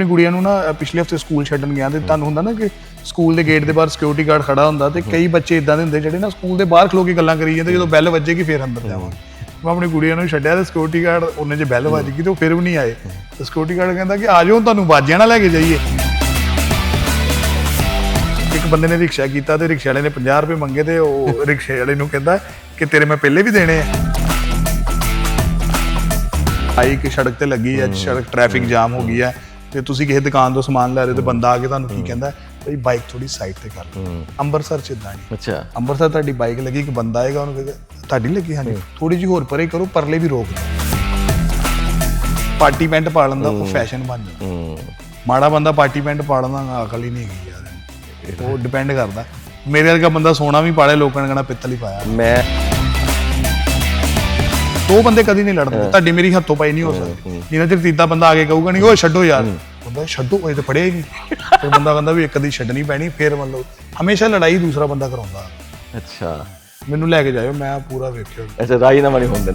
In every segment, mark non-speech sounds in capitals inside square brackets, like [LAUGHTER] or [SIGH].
ਆਪਣੀ ਗੁੜੀਆ ਨੂੰ ਨਾ ਪਿਛਲੇ ਹਫ਼ਤੇ ਸਕੂਲ ਛੱਡਣ ਗਿਆ ਤੇ ਤੁਹਾਨੂੰ ਹੁੰਦਾ ਨਾ ਕਿ ਸਕੂਲ ਦੇ ਗੇਟ ਦੇ ਬਾਹਰ ਸਿਕਿਉਰਿਟੀ ਗਾਰਡ ਖੜਾ ਹੁੰਦਾ ਤੇ ਕਈ ਬੱਚੇ ਇਦਾਂ ਦੇ ਹੁੰਦੇ ਜਿਹੜੇ ਨਾ ਸਕੂਲ ਦੇ ਬਾਹਰ ਖਲੋ ਕੇ ਗੱਲਾਂ ਕਰੀ ਜਾਂਦੇ ਜਦੋਂ ਬੈਲ ਵੱਜੇਗੀ ਫਿਰ ਅੰਦਰ ਜਾਵਾਂਗੇ। ਮੈਂ ਆਪਣੀ ਗੁੜੀਆ ਨੂੰ ਛੱਡਿਆ ਤੇ ਸਿਕਿਉਰਿਟੀ ਗਾਰਡ ਉਹਨੇ ਜੇ ਬੈਲ ਵੱਜ ਗਈ ਤੇ ਉਹ ਫਿਰ ਵੀ ਨਹੀਂ ਆਏ। ਤੇ ਸਿਕਿਉਰਿਟੀ ਗਾਰਡ ਕਹਿੰਦਾ ਕਿ ਆ ਜਾਓ ਤੁਹਾਨੂੰ ਬਾਜਿਆਂ ਨਾਲ ਲੈ ਕੇ ਜਾਈਏ। ਇੱਕ ਬੰਦੇ ਨੇ ਰਿਕਸ਼ਾ ਕੀਤਾ ਤੇ ਰਿਕਸ਼ਾ ਵਾਲੇ ਨੇ 50 ਰੁਪਏ ਮੰਗੇ ਤੇ ਉਹ [LAUGHS] ਰਿਕਸ਼ੇ ਵਾਲੇ ਨੂੰ ਕਹਿੰਦਾ ਕਿ ਤੇਰੇ ਮੈਂ ਪਹਿਲੇ ਵੀ ਦੇਣੇ ਆ। ਆਈ ਕਿ ਸੜਕ ਤੇ ਲੱਗੀ ਹੈ। ਸੜਕ ਟ੍ਰੈਫਿਕ ਜਾਮ ਹੋ ਗਈ ਹੈ ਤੇ ਤੁਸੀਂ ਕਿਸੇ ਦੁਕਾਨ ਤੋਂ ਸਮਾਨ ਲੈ ਰਹੇ ਹੋ ਤੇ ਬੰਦਾ ਆ ਕੇ ਤੁਹਾਨੂੰ ਕੀ ਕਹਿੰਦਾ ਬਈ ਬਾਈਕ ਥੋੜੀ ਸਾਈਡ ਤੇ ਕਰ ਲਓ। ਅੰਮ੍ਰਿਤਸਰ ਚ ਇਦਾਂ ਨਹੀਂ। ਅੱਛਾ। ਅੰਮ੍ਰਿਤਸਰ ਤੁਹਾਡੀ ਬਾਈਕ ਲੱਗੀ ਕਿ ਬੰਦਾ ਆਏਗਾ ਉਹਨੂੰ ਕਹੇਗਾ ਤੁਹਾਡੀ ਲੱਗੀ? ਹਾਂਜੀ। ਥੋੜੀ ਜਿਹੀ ਹੋਰ ਪਰੇ ਕਰੋ ਪਰਲੇ ਵੀ ਰੋਕ ਪਾਰਟੀ ਪੈਂਟ ਪਾ ਲੈਂਦਾ ਉਹ ਫੈਸ਼ਨ ਬਣ ਜਾਂਦਾ। ਮਾੜਾ ਬੰਦਾ ਪਾਰਟੀ ਪੈਂਟ ਪਾ ਲੈਂਦਾ ਅਕਲ ਹੀ ਨਹੀਂ ਹੈਗੀ ਯਾਰ। ਉਹ ਡਿਪੈਂਡ ਕਰਦਾ। ਮੇਰੇ ਵਰਗਾ ਬੰਦਾ ਸੋਨਾ ਵੀ ਪਾਲੇ ਲੋਕਾਂ ਨੇ ਕਹਣਾ ਪਿੱਤਲ ਹੀ ਪਾਇਆ। ਮੈਂ ਦੋ ਬੰਦੇ ਕਦੀ ਨਹੀਂ ਲੜਦੇ। ਤੁਹਾਡੀ ਮੇਰੀ ਹੱਥੋਂ ਪਾਈ ਨਹੀਂ ਹੋ ਸਕਦੀ। ਜਿੰਨਾ ਚਿਰ ਤੀਤਾ ਬੰਦਾ ਆ ਕੇ ਕਹੂਗਾ ਨਹੀਂ ਓਏ ਛੱਡੋ ਯਾਰ। ਬੰਦਾ ਛੱਡੋ ਇਹ ਤਾਂ ਪੜਿਆ ਹੀ ਨਹੀਂ। ਫਿਰ ਬੰਦਾ ਕਹਿੰਦਾ ਵੀ ਇੱਕ ਦੀ ਛੱਡਣੀ ਪੈਣੀ ਫਿਰ ਮਤਲਬ ਹਮੇਸ਼ਾ ਲੜਾਈ ਦੂਸਰਾ ਬੰਦਾ ਕਰਾਉਂਦਾ। ਅੱਛਾ। ਮੈਨੂੰ ਲੈ ਕੇ ਜਾਇਓ ਮੈਂ ਪੂਰਾ ਵੇਖਿਓ। ਅੱਛਾ ਰਾਈ ਨਾ ਮਣੀ ਹੁੰਦੇ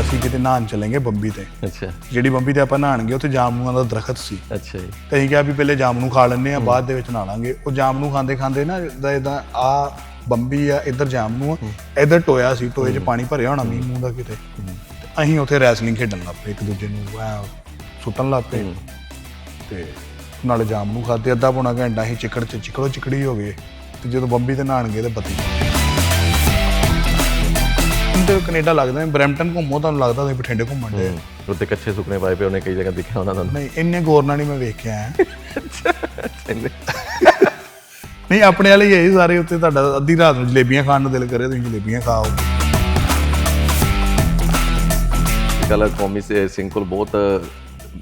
ਅਸੀਂ ਕਿਤੇ ਨਹਾਉਣ ਚਲਾਂਗੇ ਬੰਬੀ ਤੇ। ਅੱਛਾ। ਜਿਹੜੀ ਬੰਬੀ ਤੇ ਆਪਾਂ ਨਹਾਣਗੇ ਉੱਥੇ ਜਾਮਨੂਆਂ ਦਾ ਦਰਖਤ ਸੀ। ਅੱਛਾ ਜੀ। ਤੇ ਅਸੀਂ ਕਿਹਾ ਵੀ ਪਹਿਲੇ ਜਾਮਨੂ ਖਾ ਲੈਂਦੇ ਆ ਬਾਅਦ ਦੇ ਵਿੱਚ ਨਹਾ ਲਾਂਗੇ। ਉਹ ਜਾਮਨੂ ਖਾਂਦੇ ਖਾਂਦੇ ਨਾ ਇਦਾਂ ਇਦਾਂ ਆ ਬੰਬੀ ਆ ਇੱਧਰ ਜਾਮਨੂ ਆ ਇੱਧਰ ਟੋਇਆ ਸੀ ਟੋਏ 'ਚ ਪਾਣੀ ਭਰਿਆ ਹੋਣਾ ਮੀਂਹ ਮੂੰਹ ਦਾ ਕਿਤੇ। ਅਸੀਂ ਉੱਥੇ ਰੈਸਲਿੰਗ ਖੇਡਣ ਲੱਗ ਪਏ ਇੱਕ ਦੂਜੇ ਨੂੰ ਐ ਸੁੱਟਣ ਲੱਗ ਪਏ। ਤੇ ਨਾਲੇ ਜਾਮਨੂ ਖਾਦੇ ਅੱਧਾ ਪੌਣਾ ਘੰਟਾ ਅਸੀਂ ਚਿੱਕੜ 'ਚ ਚਿੱਕੜੋ ਚਿੱਕੜੀ ਹੋ ਗਏ। ਤੇ ਜਦੋਂ ਬੰਬੀ ਤੇ ਨਹਾਣ ਗਏ ਤੇ ਬੱਤੀ। ਤੇ ਕੈਨੇਡਾ ਲੱਗਦਾ ਹੈ ਬਰੈਂਪਟਨ ਘੁੰਮੋ ਤੁਹਾਨੂੰ ਲੱਗਦਾ ਤੁਸੀਂ ਬਠਿੰਡੇ ਘੁੰਮਣ ਦੇ ਉੱਤੇ ਕੱਚੇ ਸੁੱਕਣੇ ਪਾਏ ਪਏ ਉਹਨੇ ਕਈ ਜਗ੍ਹਾ ਦਿਖਿਆ ਉਹਨਾਂ ਨੂੰ ਨਹੀਂ ਇੰਨੇ ਗੌਰ ਨਾਲ ਨਹੀਂ ਮੈਂ ਵੇਖ ਕੇ ਆਇਆ ਨਹੀਂ ਆਪਣੇ ਵਾਲੇ ਹੀ ਹੈ ਸਾਰੇ ਉੱਤੇ ਤੁਹਾਡਾ ਅੱਧੀ ਰਾਤ ਨੂੰ ਜਲੇਬੀਆਂ ਖਾਣ ਨੂੰ ਦਿਲ ਕਰੇ ਤੁਸੀਂ ਜਲੇਬੀਆਂ ਖਾਓ। ਕੱਲ ਕੌਮੀ ਸੇ ਸਿੰਘ ਕੋਲ ਬਹੁਤ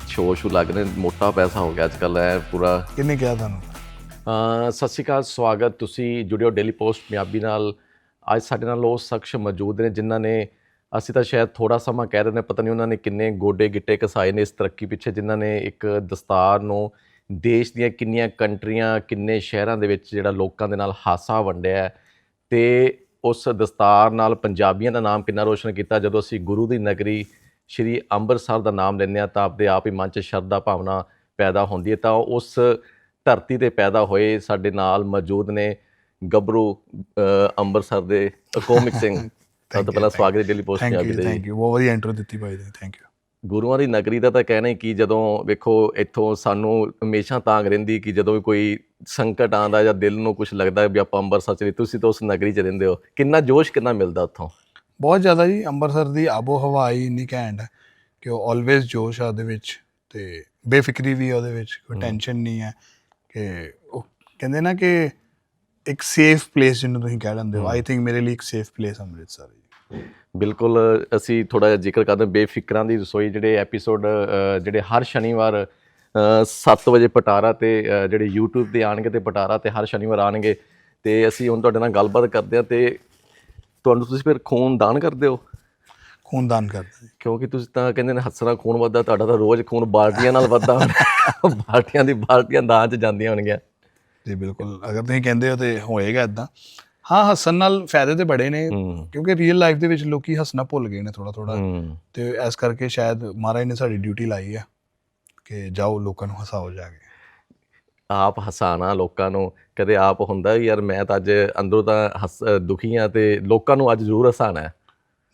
ਸ਼ੋਅ ਸ਼ੂ ਲੱਗ ਰਹੇ ਮੋਟਾ ਪੈਸਾ ਹੋ ਗਿਆ ਅੱਜ ਕੱਲ ਹੈ ਪੂਰਾ। ਕਿਹਨੇ ਕਿਹਾ ਤੁਹਾਨੂੰ? ਅਹ ਸਤਿ ਸ਼੍ਰੀ ਅਕਾਲ ਸਵਾਗਤ ਤੁਸੀਂ ਜੁੜਿਓ ਡੇਲੀ ਪੋਸਟ ਪੰਜਾਬੀ ਨਾਲ। ਅੱਜ ਸਾਡੇ ਨਾਲ ਉਹ ਸ਼ਖਸ ਮੌਜੂਦ ਨੇ ਜਿਨ੍ਹਾਂ ਨੇ ਅਸੀਂ ਤਾਂ ਸ਼ਾਇਦ ਥੋੜਾ ਸਮਾਂ ਕਹਿ ਰਹੇ ਨੇ ਪਤਾ ਨਹੀਂ ਉਹਨਾਂ ਨੇ ਕਿੰਨੇ ਗੋਡੇ ਗਿੱਟੇ ਕਸਾਏ ਨੇ ਇਸ ਤਰੱਕੀ ਪਿੱਛੇ ਜਿਨ੍ਹਾਂ ਨੇ ਇੱਕ ਦਸਤਾਰ ਨੂੰ ਦੇਸ਼ ਦੀਆਂ ਕਿੰਨੀਆਂ ਕੰਟਰੀਆਂ ਕਿੰਨੇ ਸ਼ਹਿਰਾਂ ਦੇ ਵਿੱਚ ਜਿਹੜਾ ਲੋਕਾਂ ਦੇ ਨਾਲ ਹਾਸਾ ਵੰਡਿਆ ਹੈ। ਤੇ ਉਸ ਦਸਤਾਰ ਨਾਲ ਪੰਜਾਬੀਆਂ ਦਾ ਨਾਮ ਕਿੰਨਾ ਰੋਸ਼ਨ ਕੀਤਾ ਜਦੋਂ ਅਸੀਂ ਗੁਰੂ ਦੀ ਨਗਰੀ ਸ਼੍ਰੀ ਅੰਮ੍ਰਿਤਸਰ ਦਾ ਨਾਮ ਲੈਂਦੇ ਹਾਂ ਤਾਂ ਆਪਦੇ ਆਪ ਹੀ ਮਨ 'ਚ ਸ਼ਰਧਾ ਭਾਵਨਾ ਪੈਦਾ ਹੁੰਦੀ ਹੈ ਤਾਂ ਉਸ ਧਰਤੀ ਤੇ ਪੈਦਾ ਹੋਏ ਸਾਡੇ ਨਾਲ ਮੌਜੂਦ ਨੇ ਗੱਭਰੂ ਅੰਮ੍ਰਿਤਸਰ ਦੇ ਕੋਮਿਕ [LAUGHS] ਸਿੰਘ। ਸਭ ਤੋਂ ਪਹਿਲਾਂ ਸਵਾਗਤ ਹੈ ਡੇਲੀ ਪੋਸਟ ਯੂ ਦੇ। ਜੀ। ਥੈਂਕ ਯੂ ਬਹੁਤ ਵਧੀਆ ਇੰਟਰੋ ਦਿੱਤੀ ਭਾਈ ਜੀ ਥੈਂਕ ਯੂ ਗੁਰੂਆਂ ਦੀ ਨਗਰੀ ਦਾ ਤਾਂ ਕਹਿਣਾ ਹੀ ਕੀ ਜਦੋਂ ਵੇਖੋ ਇੱਥੋਂ ਸਾਨੂੰ ਹਮੇਸ਼ਾ ਤਾਂਗ ਰਹਿੰਦੀ ਕਿ ਜਦੋਂ ਵੀ ਕੋਈ ਸੰਕਟ ਆਉਂਦਾ ਜਾਂ ਦਿਲ ਨੂੰ ਕੁਝ ਲੱਗਦਾ ਵੀ ਆਪਾਂ ਅੰਮ੍ਰਿਤਸਰ ਚਲੇ ਤੁਸੀਂ ਤਾਂ ਉਸ ਨਗਰੀ 'ਚ ਰਹਿੰਦੇ ਹੋ। ਕਿੰਨਾ ਜੋਸ਼ ਕਿੰਨਾ ਮਿਲਦਾ ਉੱਥੋਂ। ਬਹੁਤ ਜ਼ਿਆਦਾ ਜੀ ਅੰਮ੍ਰਿਤਸਰ ਦੀ ਆਬੋ ਹਵਾ ਹੀ ਇੰਨੀ ਘੈਂਟ ਹੈ ਕਿ ਉਹ ਆਲਵੇਜ਼ ਜੋਸ਼ ਆ ਉਹਦੇ ਵਿੱਚ ਤੇ ਬੇਫਿਕਰੀ ਵੀ ਆ ਉਹਦੇ ਵਿੱਚ ਕੋਈ ਟੈਨਸ਼ਨ ਨਹੀਂ ਹੈ ਕਿ ਉਹ ਕਹਿੰਦੇ ਨਾ ਕਿ ਇੱਕ ਸੇਫ ਪਲੇਸ ਜਿਹਨੂੰ ਤੁਸੀਂ ਕਹਿ ਲੈਂਦੇ ਹੋ ਆਈ ਥਿੰਕ ਮੇਰੇ ਲਈ ਇੱਕ ਸੇਫ ਪਲੇਸ ਅੰਮ੍ਰਿਤਸਰ ਹੈ ਬਿਲਕੁਲ ਅਸੀਂ ਥੋੜਾ ਜਿਹਾ ਜ਼ਿਕਰ ਕਰਦੇ ਬੇਫਿਕਰਾਂ ਦੀ ਰਸੋਈ ਜਿਹੜੇ ਐਪੀਸੋਡ ਜਿਹੜੇ ਹਰ ਸ਼ਨੀਵਾਰ 7 ਵਜੇ ਪਟਾਰਾ ਤੇ ਜਿਹੜੇ YouTube ਤੇ ਆਣਗੇ ਤੇ ਪਟਾਰਾ ਤੇ ਹਰ ਸ਼ਨੀਵਾਰ ਆਣਗੇ ਤੇ ਅਸੀਂ ਹੁਣ ਤੁਹਾਡੇ ਨਾਲ ਗੱਲਬਾਤ ਕਰਦੇ ਹਾਂ ਤੇ ਤੁਹਾਨੂੰ ਤੁਸੀਂ ਫਿਰ ਖੂਨ ਦਾਨ ਕਰਦੇ ਹੋ? ਖੂਨਦਾਨ ਕਰਦਾ ਜੀ। ਕਿਉਂਕਿ ਤੁਸੀਂ ਤਾਂ ਕਹਿੰਦੇ ਨੇ ਹੱਸਣਾ ਖੂਨ ਵੱਧਦਾ ਤੁਹਾਡਾ ਤਾਂ ਰੋਜ਼ ਖੂਨ ਬਾਲਟੀਆਂ ਨਾਲ ਵੱਧਦਾ ਬਾਲਟੀਆਂ ਦੀ ਬਾਲਟੀਆਂ ਦਾਨ 'ਚ ਜਾਂਦੀਆਂ ਹੋਣਗੀਆਂ। ਜੀ ਬਿਲਕੁਲ। ਅਗਰ ਤੁਸੀਂ ਕਹਿੰਦੇ ਹੋ ਤੇ ਹੋਏਗਾ ਇਦਾਂ ਹਾਂ ਹੱਸਣ ਨਾਲ ਫਾਇਦੇ ਤੇ ਬੜੇ ਨੇ ਕਿਉਂਕਿ ਰੀਅਲ ਲਾਈਫ ਦੇ ਵਿੱਚ ਲੋਕੀ ਹੱਸਣਾ ਭੁੱਲ ਗਏ ਨੇ ਥੋੜਾ ਥੋੜਾ ਤੇ ਇਸ ਕਰਕੇ ਸ਼ਾਇਦ ਮਹਾਰਾਜ ਨੇ ਸਾਡੀ ਡਿਊਟੀ ਲਾਈ ਆ ਕਿ ਜਾਓ ਲੋਕਾਂ ਨੂੰ ਹਸਾਓ ਜਾ ਕੇ। ਆਪ ਹਸਾਣਾ ਲੋਕਾਂ ਨੂੰ ਕਦੇ ਆਪ ਹੁੰਦਾ ਯਾਰ ਮੈਂ ਤਾਂ ਅੱਜ ਅੰਦਰੋਂ ਤਾਂ ਹੱਸ ਦੁਖੀ ਆ ਤੇ ਲੋਕਾਂ ਨੂੰ ਅੱਜ ਜ਼ਰੂਰ ਹਸਾਣਾ ਹੈ।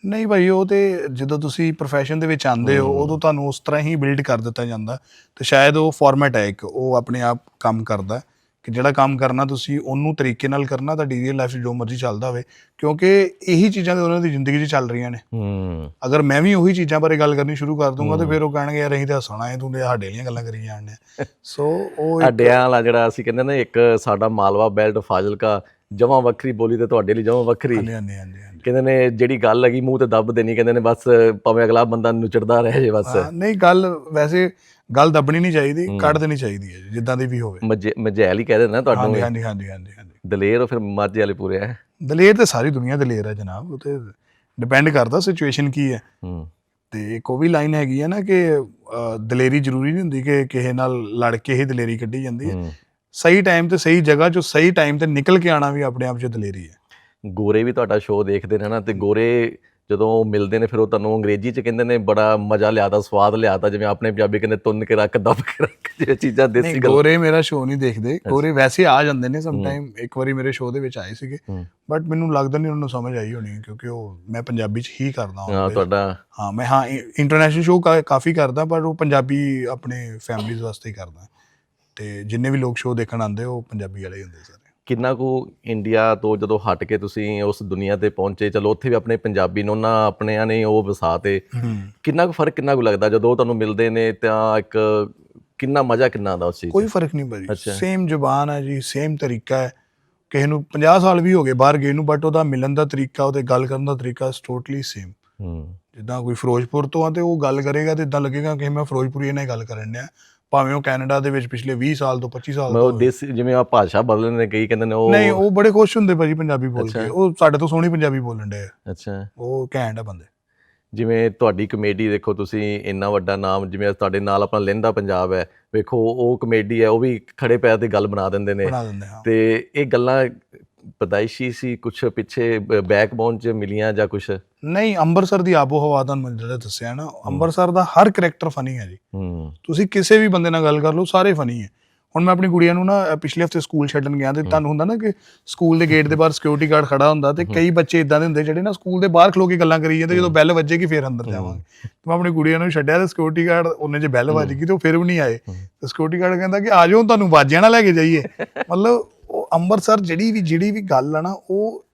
ਨਹੀਂ ਭਾਈ ਉਹ ਤੇ ਜਦੋਂ ਤੁਸੀਂ profession ਦੇ ਵਿੱਚ ਆਉਂਦੇ ਹੋ ਉਦੋਂ ਤੁਹਾਨੂੰ ਉਸ ਤਰ੍ਹਾਂ ਹੀ ਬਿਲਡ ਕਰ ਦਿੱਤਾ ਜਾਂਦਾ ਤੇ ਸ਼ਾਇਦ ਉਹ ਫਾਰਮੈਟ ਹੈ ਇੱਕ ਉਹ ਆਪਣੇ ਆਪ ਕੰਮ ਕਰਦਾ। ਕਿ ਜਿਹੜਾ ਕੰਮ ਕਰਨਾ ਤੁਸੀਂ ਉਹਨੂੰ ਤਰੀਕੇ ਨਾਲ ਕਰਨਾ ਤੁਹਾਡੀ ਰੀਅਲ ਲਾਈਫ 'ਚ ਜੋ ਮਰਜ਼ੀ ਚੱਲਦਾ ਹੋਵੇ ਕਿਉਂਕਿ ਇਹੀ ਚੀਜ਼ਾਂ ਤੇ ਉਹਨਾਂ ਦੀ ਜ਼ਿੰਦਗੀ 'ਚ ਚੱਲ ਰਹੀਆਂ ਨੇ। ਹੂੰ। ਅਗਰ ਮੈਂ ਵੀ ਉਹੀ ਚੀਜ਼ਾਂ ਬਾਰੇ ਗੱਲ ਕਰਨੀ ਸ਼ੁਰੂ ਕਰ ਦੂੰਗਾ ਤੇ ਫਿਰ ਉਹ ਕਹਿਣਗੇ ਯਾਰ ਅਸੀਂ ਤਾਂ ਹੱਸਣਾ ਹੈ ਤੂੰ ਤੇ ਸਾਡੇ ਵਾਲੀਆਂ ਗੱਲਾਂ ਕਰੀ ਜਾਂਦੇ ਸੋ [LAUGHS] ਉਹ ਅੱਡਿਆਂ ਵਾਲਾ ਜਿਹੜਾ ਅਸੀਂ ਕਹਿੰਦੇ ਨੇ ਇੱਕ ਸਾਡਾ ਮਾਲਵਾ ਬੈਲਟ ਫਾਜ਼ਿਲਕਾ ਜਮਾਂ ਵੱਖਰੀ ਬੋਲੀ ਤੇ ਤੁਹਾਡੇ ਲਈ ਜਮਾਂ ਵੱਖਰੀ। ਹਾਂਜੀ ਹਾਂਜੀ ਹਾਂਜੀ। ਕਹਿੰਦੇ ਨੇ ਜਿਹੜੀ ਗੱਲ ਲੱਗੀ ਮੂੰਹ ਤੇ ਦੱਬ ਦੇਣੀ ਕਹਿੰਦੇ ਨੇ ਬਸ ਭਾਵੇਂ ਅਗਲਾ ਬੰਦਾ ਨੁਚੜਦਾ ਰਹੇ ਜੇ ਬਸ। ਨਹੀਂ ਗੱਲ ਵੈਸੇ ਗੱਲ ਦੱਬਣੀ ਨਹੀਂ ਚਾਹੀਦੀ ਕੱਢ ਦੇਣੀ ਚਾਹੀਦੀ ਹੈ ਜਿੱਦਾਂ ਦੀ ਵੀ ਹੋਵੇ। ਮਜੇ- ਮਜੈਲ ਹੀ ਕਹਿ ਦਿੰਦੇ ਨਾ ਤੁਹਾਨੂੰ ਹਾਂਜੀ ਹਾਂਜੀ ਹਾਂਜੀ ਹਾਂਜੀ ਦਲੇਰ ਉਹ ਫਿਰ ਮਾਝੇ ਵਾਲੇ ਪੂਰੇ ਹੈ ਦਲੇਰ ਤੇ ਸਾਰੀ ਦੁਨੀਆ ਦਲੇਰ ਹੈ ਜਨਾਬ ਉਹ ਤੇ ਡਿਪੈਂਡ ਕਰਦਾ ਸਿਚੁਏਸ਼ਨ ਕੀ ਹੈ। ਹੂੰ। ਤੇ ਇੱਕ ਉਹ ਵੀ ਲਾਈਨ ਹੈਗੀ ਹੈ ਨਾ ਕਿ ਦਲੇਰੀ ਜ਼ਰੂਰੀ ਨਹੀਂ ਹੁੰਦੀ ਕਿ ਕਿਸੇ ਨਾਲ ਲੜ ਕੇ ਹੀ ਦਲੇਰੀ ਕੱਢੀ ਜਾਂਦੀ ਹੂੰ। ਸਹੀ ਟਾਈਮ ਤੇ ਸਹੀ ਜਗ੍ਹਾ 'ਚੋਂ ਸਹੀ ਟਾਈਮ ਤੇ ਨਿਕਲ ਕੇ ਆਣਾ ਵੀ ਆਪਣੇ ਆਪ 'ਚ ਦਲੇਰੀ ਹੈ। ਗੋਰੇ ਵੀ ਤੁਹਾਡਾ ਸ਼ੋਅ ਦੇਖਦੇ ਨੇ ਨਾ ਤੇ ਗੋਰੇ ਜਦੋਂ ਉਹ ਮਿਲਦੇ ਨੇ ਫਿਰ ਉਹ ਤੁਹਾਨੂੰ ਅੰਗਰੇਜ਼ੀ ਚ ਕਹਿੰਦੇ ਨੇ ਬੜਾ ਮਜ਼ਾ ਲਿਆਦਾ ਸਵਾਦ ਲਿਆਦਾ ਜਿਵੇਂ ਆਪਣੇ ਪੰਜਾਬੀ ਕਹਿੰਦੇ ਤੁੰਨ ਕੇ ਰੱਖ ਦਬ ਕੇ ਰੱਖ ਜਿਵੇਂ ਚੀਜ਼ਾਂ ਦੇਸੀ ਗੱਲ। ਗੋਰੇ ਮੇਰਾ ਸ਼ੋਅ ਨਹੀਂ ਦੇਖਦੇ। ਗੋਰੇ ਵੈਸੇ ਆ ਜਾਂਦੇ ਨੇ ਸਮ ਟਾਈਮ ਇੱਕ ਵਾਰੀ ਮੇਰੇ ਸ਼ੋਅ ਦੇ ਵਿੱਚ ਆਏ ਸੀਗੇ। ਬਟ ਮੈਨੂੰ ਲੱਗਦਾ ਨਹੀਂ ਉਹਨਾਂ ਨੂੰ ਸਮਝ ਆਈ ਹੋਣੀ ਕਿਉਂਕਿ ਉਹ ਮੈਂ ਪੰਜਾਬੀ ਚ ਹੀ ਕਰਦਾ ਹਾਂ ਹਾਂ ਤੁਹਾਡਾ। ਹਾਂ ਮੈਂ ਹਾਂ ਇੰਟਰਨੈਸ਼ਨਲ ਸ਼ੋਅ ਕਾਫੀ ਕਰਦਾ ਪਰ ਉਹ ਪੰਜਾਬੀ ਆਪਣੇ ਫੈਮਲੀਜ਼ ਵਾਸਤੇ ਹੀ ਕਰਦਾ। ਤੇ ਜਿੰਨੇ ਵੀ ਲੋਕ ਸ਼ੋਅ ਦੇਖਣ ਆਉਂਦੇ ਉਹ ਪੰਜਾਬੀ ਵਾਲੇ ਹੀ ਹੁੰਦੇ ਸਾਰੇ ਕਿੰਨਾ ਕੁ ਇੰਡੀਆ ਤੋਂ ਜਦੋਂ ਹਟ ਕੇ ਤੁਸੀਂ ਉਸ ਦੁਨੀਆ ਤੇ ਪਹੁੰਚੇ ਚਲੋ ਉੱਥੇ ਵੀ ਆਪਣੇ ਪੰਜਾਬੀ ਨੂੰ ਉਹਨਾਂ ਆਪਣਿਆਂ ਨੇ ਉਹ ਵਸਾ ਤੇ। ਕਿੰਨਾ ਕੁ ਫ਼ਰਕ ਕਿੰਨਾ ਕੁ ਲੱਗਦਾ ਜਦੋਂ ਤੁਹਾਨੂੰ ਮਿਲਦੇ ਨੇ ਤਾਂ ਇੱਕ ਕਿੰਨਾ ਮਜ਼ਾ ਕਿੰਨਾ ਆਉਂਦਾ ਉਸ ਚੀਜ਼? ਕੋਈ ਫ਼ਰਕ ਨਹੀਂ ਭਾਜੀ। ਸੇਮ ਜ਼ੁਬਾਨ ਹੈ ਜੀ ਸੇਮ ਤਰੀਕਾ ਹੈ। ਕਿਸੇ ਨੂੰ 50 ਸਾਲ ਵੀ ਹੋ ਗਏ ਬਾਹਰ ਗਏ ਨੂੰ ਬਟ ਉਹਦਾ ਮਿਲਣ ਦਾ ਤਰੀਕਾ ਉਹਦੇ ਗੱਲ ਕਰਨ ਦਾ ਤਰੀਕਾ ਟੋਟਲੀ ਸੇਮ ਜਿੱਦਾਂ ਕੋਈ ਫਿਰੋਜ਼ਪੁਰ ਤੋਂ ਆ ਤੇ ਉਹ ਗੱਲ ਕਰੇਗਾ ਤੇ ਇਦਾਂ ਲੱਗੇਗਾ ਕਿ ਮੈਂ ਫਿਰੋਜ਼ਪੁਰੀ ਨਾਲ ਗੱਲ ਕਰਨ ਡਿਆ। ਭਾਵੇਂ ਉਹ ਕੈਨੇਡਾ ਦੇ ਵਿੱਚ ਪਿਛਲੇ 20 ਸਾਲ ਤੋਂ 25 ਸਾਲ ਤੋਂ ਉਹ ਦੇਸੀ ਜਿਵੇਂ ਆ ਭਾਸ਼ਾ ਬਦਲਦੇ ਨੇ ਕਈ ਕਹਿੰਦੇ ਨੇ ਉਹ ਨਹੀਂ ਉਹ ਬੜੇ ਖੁਸ਼ ਹੁੰਦੇ ਭਾਜੀ ਪੰਜਾਬੀ ਬੋਲ। ਕੇ। ਉਹ ਸਾਡੇ ਤੋਂ ਸੋਹਣੀ ਪੰਜਾਬੀ ਬੋਲਣ ਦੇ ਅੱਛਾ। ਉਹ ਘੈਂਟ ਆ ਬੰਦੇ। ਜਿਵੇਂ ਤੁਹਾਡੀ ਕਮੇਡੀ ਦੇਖੋ ਤੁਸੀਂ ਇੰਨਾ ਵੱਡਾ ਨਾਮ ਜਿਵੇਂ ਤੁਹਾਡੇ ਨਾਲ ਆਪਣਾ ਲਹਿੰਦਾ ਪੰਜਾਬ ਹੈ ਵੇਖੋ ਉਹ ਕਮੇਡੀ ਹੈ ਉਹ ਵੀ ਖੜੇ ਪੈਰ ਤੇ ਗੱਲ ਬਣਾ ਦਿੰਦੇ ਨੇ। ਤੇ ਇਹ ਗੱਲਾਂ ਪਦਾਇਸ਼ੀ ਸੀ ਕੁਝ ਪਿੱਛੇ ਬੈਕਬੋਨ 'ਚ ਮਿਲੀਆਂ ਜਾਂ ਕੁਝ ਨਹੀਂ ਅੰਮ੍ਰਿਤਸਰ ਦੀ ਆਬੋ ਹਵਾ ਤੁਹਾਨੂੰ ਮੈਂ ਜਿਹੜਾ ਦੱਸਿਆ ਨਾ ਅੰਮ੍ਰਿਤਸਰ ਦਾ ਹਰ ਕਰੈਕਟਰ ਫਨੀ ਹੈ ਜੀ। ਤੁਸੀਂ ਕਿਸੇ ਵੀ ਬੰਦੇ ਨਾਲ ਗੱਲ ਕਰ ਲਓ ਸਾਰੇ ਫਨੀ ਹੈ। ਹੁਣ ਮੈਂ ਆਪਣੀ ਗੁੜੀਆ ਨੂੰ ਨਾ ਪਿਛਲੇ ਹਫ਼ਤੇ ਸਕੂਲ ਛੱਡਣ ਗਿਆ ਤੇ ਤੁਹਾਨੂੰ ਹੁੰਦਾ ਨਾ ਕਿ ਸਕੂਲ ਦੇ ਗੇਟ ਦੇ ਬਾਹਰ ਸਿਕਿਉਰਿਟੀ ਗਾਰਡ ਖੜਾ ਹੁੰਦਾ ਤੇ ਕਈ ਬੱਚੇ ਇਦਾਂ ਦੇ ਹੁੰਦੇ ਜਿਹੜੇ ਨਾ ਸਕੂਲ ਦੇ ਬਾਹਰ ਖਲੋ ਕੇ ਗੱਲਾਂ ਕਰੀ ਜਾਂਦੇ ਜਦੋਂ ਬੈਲ ਵੱਜੇਗੀ ਫੇਰ ਅੰਦਰ ਜਾਵਾਂਗੇ। ਤੇ ਮੈਂ ਆਪਣੀ ਗੁੜੀਆ ਨੂੰ ਛੱਡਿਆ ਤੇ ਸਿਕਿਉਰਿਟੀ ਗਾਰਡ ਉਹਨੇ ਜੇ ਬੈਲ ਵੱਜ ਗਈ ਤੇ ਉਹ ਫਿਰ ਵੀ ਨਹੀਂ ਆਏ। ਤੇ ਸਿਕਿਉਰਿਟੀ ਗਾਰਡ ਕਹਿੰਦਾ ਕਿ ਆ ਜਾਓ ਤੁਹਾਨੂੰ ਵਾਜਿਆਂ ਨਾਲ ਲੈ ਕੇ ਜਾਈਏ। [LAUGHS] ਮਤਲਬ ਉਹ ਅੰਮ੍ਰਿਤਸਰ ਜਿਹੜੀ ਵੀ ਜਿਹੜੀ ਵੀ ਗੱਲ ਆ ਨਾ ਉਹ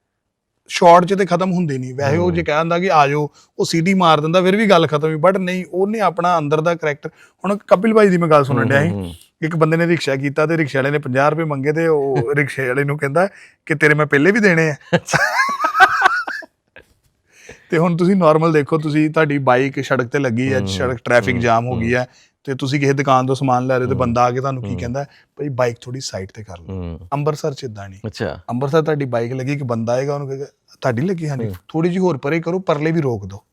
ਸ਼ਾਰਟ 'ਚ ਤੇ ਖਤਮ ਹੁੰਦੀ ਨਹੀਂ। ਵੈਸੇ ਉਹ ਜੇ ਕਹਿੰਦਾ ਕਿ ਆ ਜਾਓ ਉਹ ਸੀਡੀ ਮਾਰ ਦਿੰਦਾ ਫਿਰ ਵੀ ਗੱਲ ਖਤਮ ਹੋਈ। ਬਟ ਨਹੀਂ ਉਹਨੇ ਆਪਣਾ ਅੰਦਰ ਦਾ ਕਰੈਕਟਰ ਹੁਣ ਕਪਿਲ ਭਾਈ ਦੀ ਮੈਂ ਗੱਲ ਸੁਣਨ ਡਿਆ ਸੀ। ਇੱਕ ਬੰਦੇ ਨੇ ਰਿਕਸ਼ਾ ਕੀਤਾ ਤੇ ਰਿਕਸ਼ਾ ਵਾਲੇ ਨੇ 50 ਰੁਪਏ ਮੰਗੇ ਤੇ ਉਹ [LAUGHS] ਰਿਕਸ਼ੇ ਵਾਲੇ ਨੂੰ ਕਹਿੰਦਾ ਕਿ ਤੇਰੇ ਮੈਂ ਪਹਿਲੇ ਵੀ ਦੇਣੇ ਆ। ਤੇ ਹੁਣ ਤੁਸੀਂ ਨਾਰਮਲ ਦੇਖੋ ਤੁਸੀਂ ਤੁਹਾਡੀ ਬਾਈਕ ਸੜਕ ਤੇ ਲੱਗੀ ਹੈ ਸੜਕ ਟ੍ਰੈਫਿਕ ਜਾਮ ਹੋ ਗਈ ਹੈ। ਤੇ ਤੁਸੀਂ ਕਿਸੇ ਦੁਕਾਨ ਤੋਂ ਸਮਾਨ ਲੈ ਰਹੇ ਹੋ ਤੇ ਬੰਦਾ ਆ ਕੇ ਤੁਹਾਨੂੰ ਕੀ ਕਹਿੰਦਾ ਭਾਈ ਬਾਈਕ ਥੋੜੀ ਸਾਈਡ ਤੇ ਕਰ ਲਓ। ਅੰਮ੍ਰਿਤਸਰ ਚ ਇਦਾਂ ਨਹੀਂ। ਅੱਛਾ। ਅੰਮ੍ਰਿਤਸਰ ਤੁਹਾਡੀ ਬਾਈਕ ਲੱਗੀ ਕਿ ਬੰਦਾ ਆਏਗਾ ਉਹਨੂੰ ਕਹੇਗਾ ਤੁਹਾਡੀ ਲੱਗੀ? ਹਾਂਜੀ। ਥੋੜੀ ਜਿਹੀ ਹੋਰ ਪਰੇ ਕਰੋ ਪਰਲੇ ਵੀ ਰੋਕ ਦਿਓ।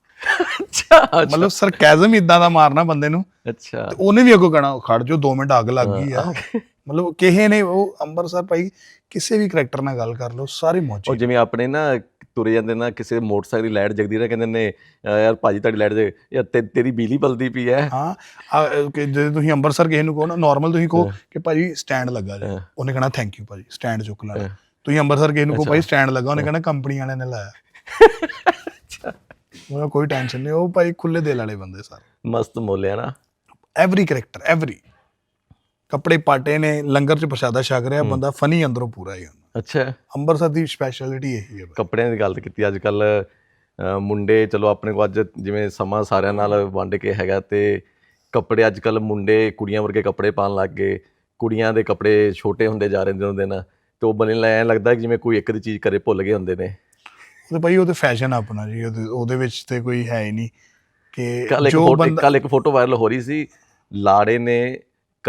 ਅੱਛਾ ਮਤਲਬ ਸਰਕੈਜ਼ਮ ਇਦਾਂ ਦਾ ਮਾਰਨਾ ਬੰਦੇ ਨੂੰ। ਅੱਛਾ। ਤੇ ਉਹਨੇ ਵੀ ਅੱਗੋਂ ਕਹਣਾ ਖੜ ਜੋ 2 ਮਿੰਟ ਅੱਗ ਲੱਗ ਗਈ ਆ। ਮਤਲਬ ਕਿਸੇ ਨੇ ਉਹ ਅੰਮ੍ਰਿਤਸਰ ਭਾਈ ਕਿਸੇ ਵੀ ਕਰੈਕਟਰ ਨਾਲ ਗੱਲ ਕਰ ਲਓ ਸਾਰੇ ਉਹ ਮੌਜੇ ਜਿਵੇਂ ਆਪਣੇ ਨਾ ਤੁਰੇ ਜਾਂਦੇ ਨਾ ਕਿਸੇ ਮੋਟਰਸਾਈਕਲ ਦੀ ਲਾਈਟ ਜਗਦੀ ਨਾ ਕਹਿੰਦੇ ਨੇ ਯਾਰ ਭਾਜੀ ਤੁਹਾਡੀ ਲਾਈਟ ਜਗ ਯਾਰ ਤੇ- ਤੇਰੀ ਬਿਜਲੀ ਬਲਦੀ ਪਈ ਹੈ ਹਾਂ ਆ, ਕਿ ਜੇ ਤੁਸੀਂ ਅੰਮ੍ਰਿਤਸਰ ਕਿਸੇ ਨੂੰ ਕਹੋ ਨਾ ਨਾਰਮਲ ਤੁਸੀਂ ਕਹੋ ਕਿ ਭਾਜੀ ਸਟੈਂਡ ਲੱਗਾ ਜੀ। ਹਾਂ। ਉਹਨੇ ਕਹਣਾ ਥੈਂਕ ਯੂ ਭਾਜੀ ਸਟੈਂਡ ਚੁੱਕ ਲੈਣਾ ਹਾਂ। ਤੁਸੀਂ ਅੰਮ੍ਰਿਤਸਰ ਕਿਸੇ ਨੂੰ ਕਹੋ ਭਾਈ ਸਟੈਂਡ ਲੱਗਾ। ਉਹਨੇ ਕਹਣਾ ਕੰਪਨੀ ਵਾਲਿਆਂ ਨੇ ਲਾਇਆ। ਉਹਦਾ ਕੋਈ ਟੈਨਸ਼ਨ ਨਹੀਂ ਉਹ ਭਾਈ ਖੁੱਲੇ ਦਿਲ ਵਾਲੇ ਬੰਦੇ ਸਾਰੇ। ਮਸਤ ਮੋਲਿਆ ਨਾ। ਐਵਰੀ ਕਰੈਕਟਰ ਐਵਰੀ ਕੱਪੜੇ ਪਾਟੇ ਨੇ ਲੰਗਰ ਚ ਪ੍ਰਸ਼ਾਦਾ ਛਕ ਰਿਹਾ ਬੰਦਾ ਫਨੀ ਅੰਦਰੋਂ ਪੂਰਾ ਹੀ ਹੁੰਦਾ। ਅੱਛਾ। ਅੰਮ੍ਰਿਤਸਰ ਦੀ ਸਪੈਸ਼ਲਿਟੀ ਇਹੀ ਹੈ। ਕੱਪੜਿਆਂ ਦੀ ਗੱਲ ਕੀਤੀ ਅੱਜ ਕੱਲ ਮੁੰਡੇ ਚਲੋ ਆਪਣੇ ਕੋਲ ਅੱਜ ਜਿਵੇਂ ਸਮਾਂ ਸਾਰਿਆਂ ਨਾਲ ਵੰਡ ਕੇ ਹੈਗਾ ਤੇ ਕੱਪੜੇ ਅੱਜ ਕੱਲ ਮੁੰਡੇ ਕੁੜੀਆਂ ਵਰਗੇ ਕੱਪੜੇ ਪਾਉਣ ਲੱਗ ਗਏ ਕੁੜੀਆਂ ਦੇ ਕੱਪੜੇ ਛੋਟੇ ਹੁੰਦੇ ਜਾ ਰਹੇ ਦਿਨੋਂ ਦਿਨ ਤੇ ਉਹ ਬਣੇ ਲੈ ਲੱਗਦਾ ਕਿ ਜਿਵੇਂ ਕੋਈ ਇੱਕ ਦੀ ਚੀਜ਼ ਕਰੇ ਭੁੱਲ ਗਏ ਹੁੰਦੇ ਨੇ। ਤੇ ਭਾਈ ਉਹ ਤੇ ਫੈਸ਼ਨ ਆਪਣਾ ਜੀ ਉਹਦੇ ਵਿੱਚ ਤੇ ਕੋਈ ਹੈ ਹੀ ਨਹੀਂ ਕਿ ਜੋ ਬੰਦਾ ਕੱਲ ਇੱਕ ਫੋਟੋ ਵਾਇਰਲ ਹੋ ਰਹੀ ਸੀ ਲਾੜੇ ਨੇ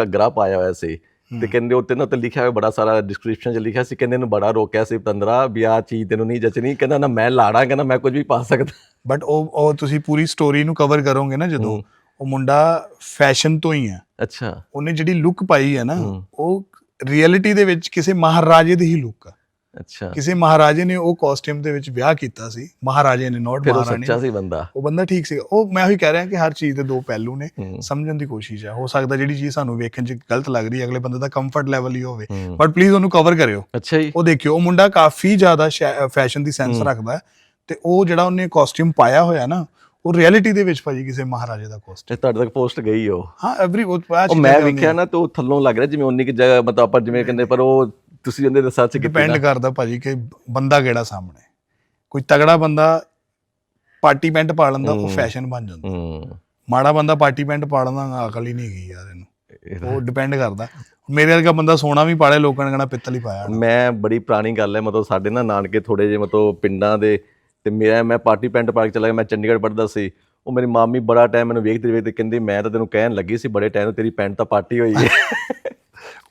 ਘੱਗਰਾ ਪਾਇਆ ਹੋਇਆ ਸੀ। ਤੇ ਕਹਿੰਦੇ ਉੱਤੇ ਨਾ ਤੇ ਲਿਖਿਆ ਹੋਇਆ ਬੜਾ ਸਾਰਾ ਡਿਸਕ੍ਰਿਪਸ਼ਨ 'ਚ ਲਿਖਿਆ ਸੀ ਕਹਿੰਦੇ ਇਹਨੂੰ ਬੜਾ ਰੋਕਿਆ ਸੀ ਤੰਦਰਾ ਵੀ ਆਹ ਚੀਜ਼ ਤੈਨੂੰ ਨਹੀਂ ਜਚਣੀ ਕਹਿੰਦਾ ਨਾ ਮੈਂ ਲਾੜਾ ਕਹਿੰਦਾ ਮੈਂ ਕੁਝ ਵੀ ਪਾ ਸਕਦਾ। ਬਟ ਉਹ ਉਹ ਤੁਸੀਂ ਪੂਰੀ ਸਟੋਰੀ ਨੂੰ ਕਵਰ ਕਰੋਗੇ ਨਾ ਜਦੋਂ ਉਹ ਮੁੰਡਾ ਫੈਸ਼ਨ ਤੋਂ ਹੀ ਹੈ। ਅੱਛਾ। ਉਹਨੇ ਜਿਹੜੀ ਲੁੱਕ ਪਾਈ ਹੈ ਨਾ। ਉਹ ਰਿਐਲਿਟੀ ਦੇ ਵਿੱਚ ਕਿਸੇ ਮਹਾਰਾਜੇ ਦੀ ਹੀ ਲੁੱਕ ਆ। ਅੱਛਾ। ਕਿਸੇ ਮਹਾਰਾਜੇ ਨੇ ਉਹ ਕਾਸਟਿਊਮ ਦੇ ਵਿੱਚ ਵਿਆਹ ਕੀਤਾ ਸੀ ਮਹਾਰਾਜੇ ਨੇ ਨੋਟ ਫਿਰ ਮਹਾਰਾਣੀ ਸੱਚਾ ਸੀ ਬੰਦਾ। ਉਹ ਬੰਦਾ ਠੀਕ ਸੀਗਾ ਉਹ ਮੈਂ ਉਹੀ ਕਹਿ ਰਿਹਾ ਕਿ ਹਰ ਚੀਜ਼ ਦੇ ਦੋ ਪਹਿਲੂ ਨੇ ਹੂੰ। ਸਮਝਣ ਦੀ ਕੋਸ਼ਿਸ਼ ਹੈ ਹੋ ਸਕਦਾ ਜਿਹੜੀ ਚੀਜ਼ ਸਾਨੂੰ ਵੇਖਣ 'ਚ ਗਲਤ ਲੱਗ ਰਹੀ ਹੈ ਅਗਲੇ ਬੰਦੇ ਦਾ ਕੰਫਰਟ ਲੈਵਲ ਹੀ ਹੋਵੇ। ਹੂੰ। ਬਟ ਪਲੀਜ਼ ਉਹਨੂੰ ਕਵਰ ਕਰਿਓ। ਅੱਛਾ ਜੀ। ਉਹ ਦੇਖਿਓ ਉਹ ਮੁੰਡਾ ਕਾਫੀ ਜ਼ਿਆਦਾ ਫੈਸ਼ਨ ਦੀ ਸੈਂਸ ਰੱਖਦਾ ਹੈ ਤੇ ਉਹ ਜਿਹੜਾ ਉਹਨੇ ਕਾਸਟਿਊਮ ਪਾਇਆ ਹੋਇਆ ਨਾ ਉਹ ਰਿਐਲਿਟੀ ਦੇ ਵਿੱਚ ਭਾਜੀ ਕਿਸੇ ਮਹਾਰਾਜੇ ਦਾ ਕਾਸਟਿਊਮ ਤੇ ਤੁਹਾਡੇ ਤੱਕ ਪੋਸਟ ਗਈ ਉਹ? ਹਾਂ ਐਵਰੀ ਉਹ ਉਹ ਮੈਂ ਵੇਖਿਆ ਨਾ ਤੇ ਉਹ ਥੱਲੋਂ ਲੱਗ ਰਿਹਾ ਜਿਵੇਂ ਉਨੀ ਕਿ ਜਗ੍ਹਾ ਮਤਲਬ ਆਪਾਂ ਜਿਵੇਂ ਕਹਿੰਦੇ ਪਰ ਉਹ ਤੁਸੀਂ ਉਹਦੇ ਦਾ ਸੱਚ ਕੀਤੀ ਡਿਪੈਂਡ ਕਰਦਾ ਭਾਜੀ ਕਿ ਬੰਦਾ ਕਿਹੜਾ ਸਾਹਮਣੇ। ਕੋਈ ਤਗੜਾ ਬੰਦਾ ਪਾਰਟੀ ਪੈਂਟ ਪਾ ਲੈਂਦਾ ਉਹ। ਫੈਸ਼ਨ ਬਣ ਜਾਂਦਾ। ਮਾੜਾ ਬੰਦਾ ਪਾਰਟੀ ਪੈਂਟ ਪਾ ਲੈਂਦਾ ਅਕਲ ਹੀ ਨਹੀਂ ਗਈ ਯਾਰ ਇਹਨੂੰ। ਉਹ ਡਿਪੈਂਡ ਕਰਦਾ। ਮੇਰੇ ਵਰਗਾ ਬੰਦਾ ਸੋਨਾ ਵੀ ਪਾੜੇ ਲੋਕਾਂ ਨੇ ਕਹਣਾ ਪਿੱਤਲ ਹੀ ਪਾਇਆ। ਮੈਂ ਬੜੀ ਪੁਰਾਣੀ ਗੱਲ ਹੈ ਮਤਲਬ ਸਾਡੇ ਨਾ ਨਾਨਕੇ ਥੋੜੇ ਜਿਹੇ ਮਤਲਬ ਪਿੰਡਾਂ ਦੇ ਤੇ ਮੇਰਾ ਮੈਂ ਪਾਰਟੀ ਪੈਂਟ ਪਾ ਕੇ ਚਲਾ ਗਿਆ ਮੈਂ ਚੰਡੀਗੜ੍ਹ ਪੜ੍ਹਦਾ ਸੀ। ਉਹ ਮੇਰੀ ਮਾਮੀ ਬੜਾ ਟਾਈਮ ਮੈਨੂੰ ਵੇਖਦੀ ਵੇਖਦੀ ਕਹਿੰਦੀ ਮੈਂ ਤਾਂ ਤੈਨੂੰ ਕਹਿਣ ਲੱਗੀ ਸੀ ਬੜੇ ਟਾਈਮ ਤੇਰੀ ਪੈਂਟ ਤਾਂ ਪਾਰਟੀ ਹੋਈ ਹੈ।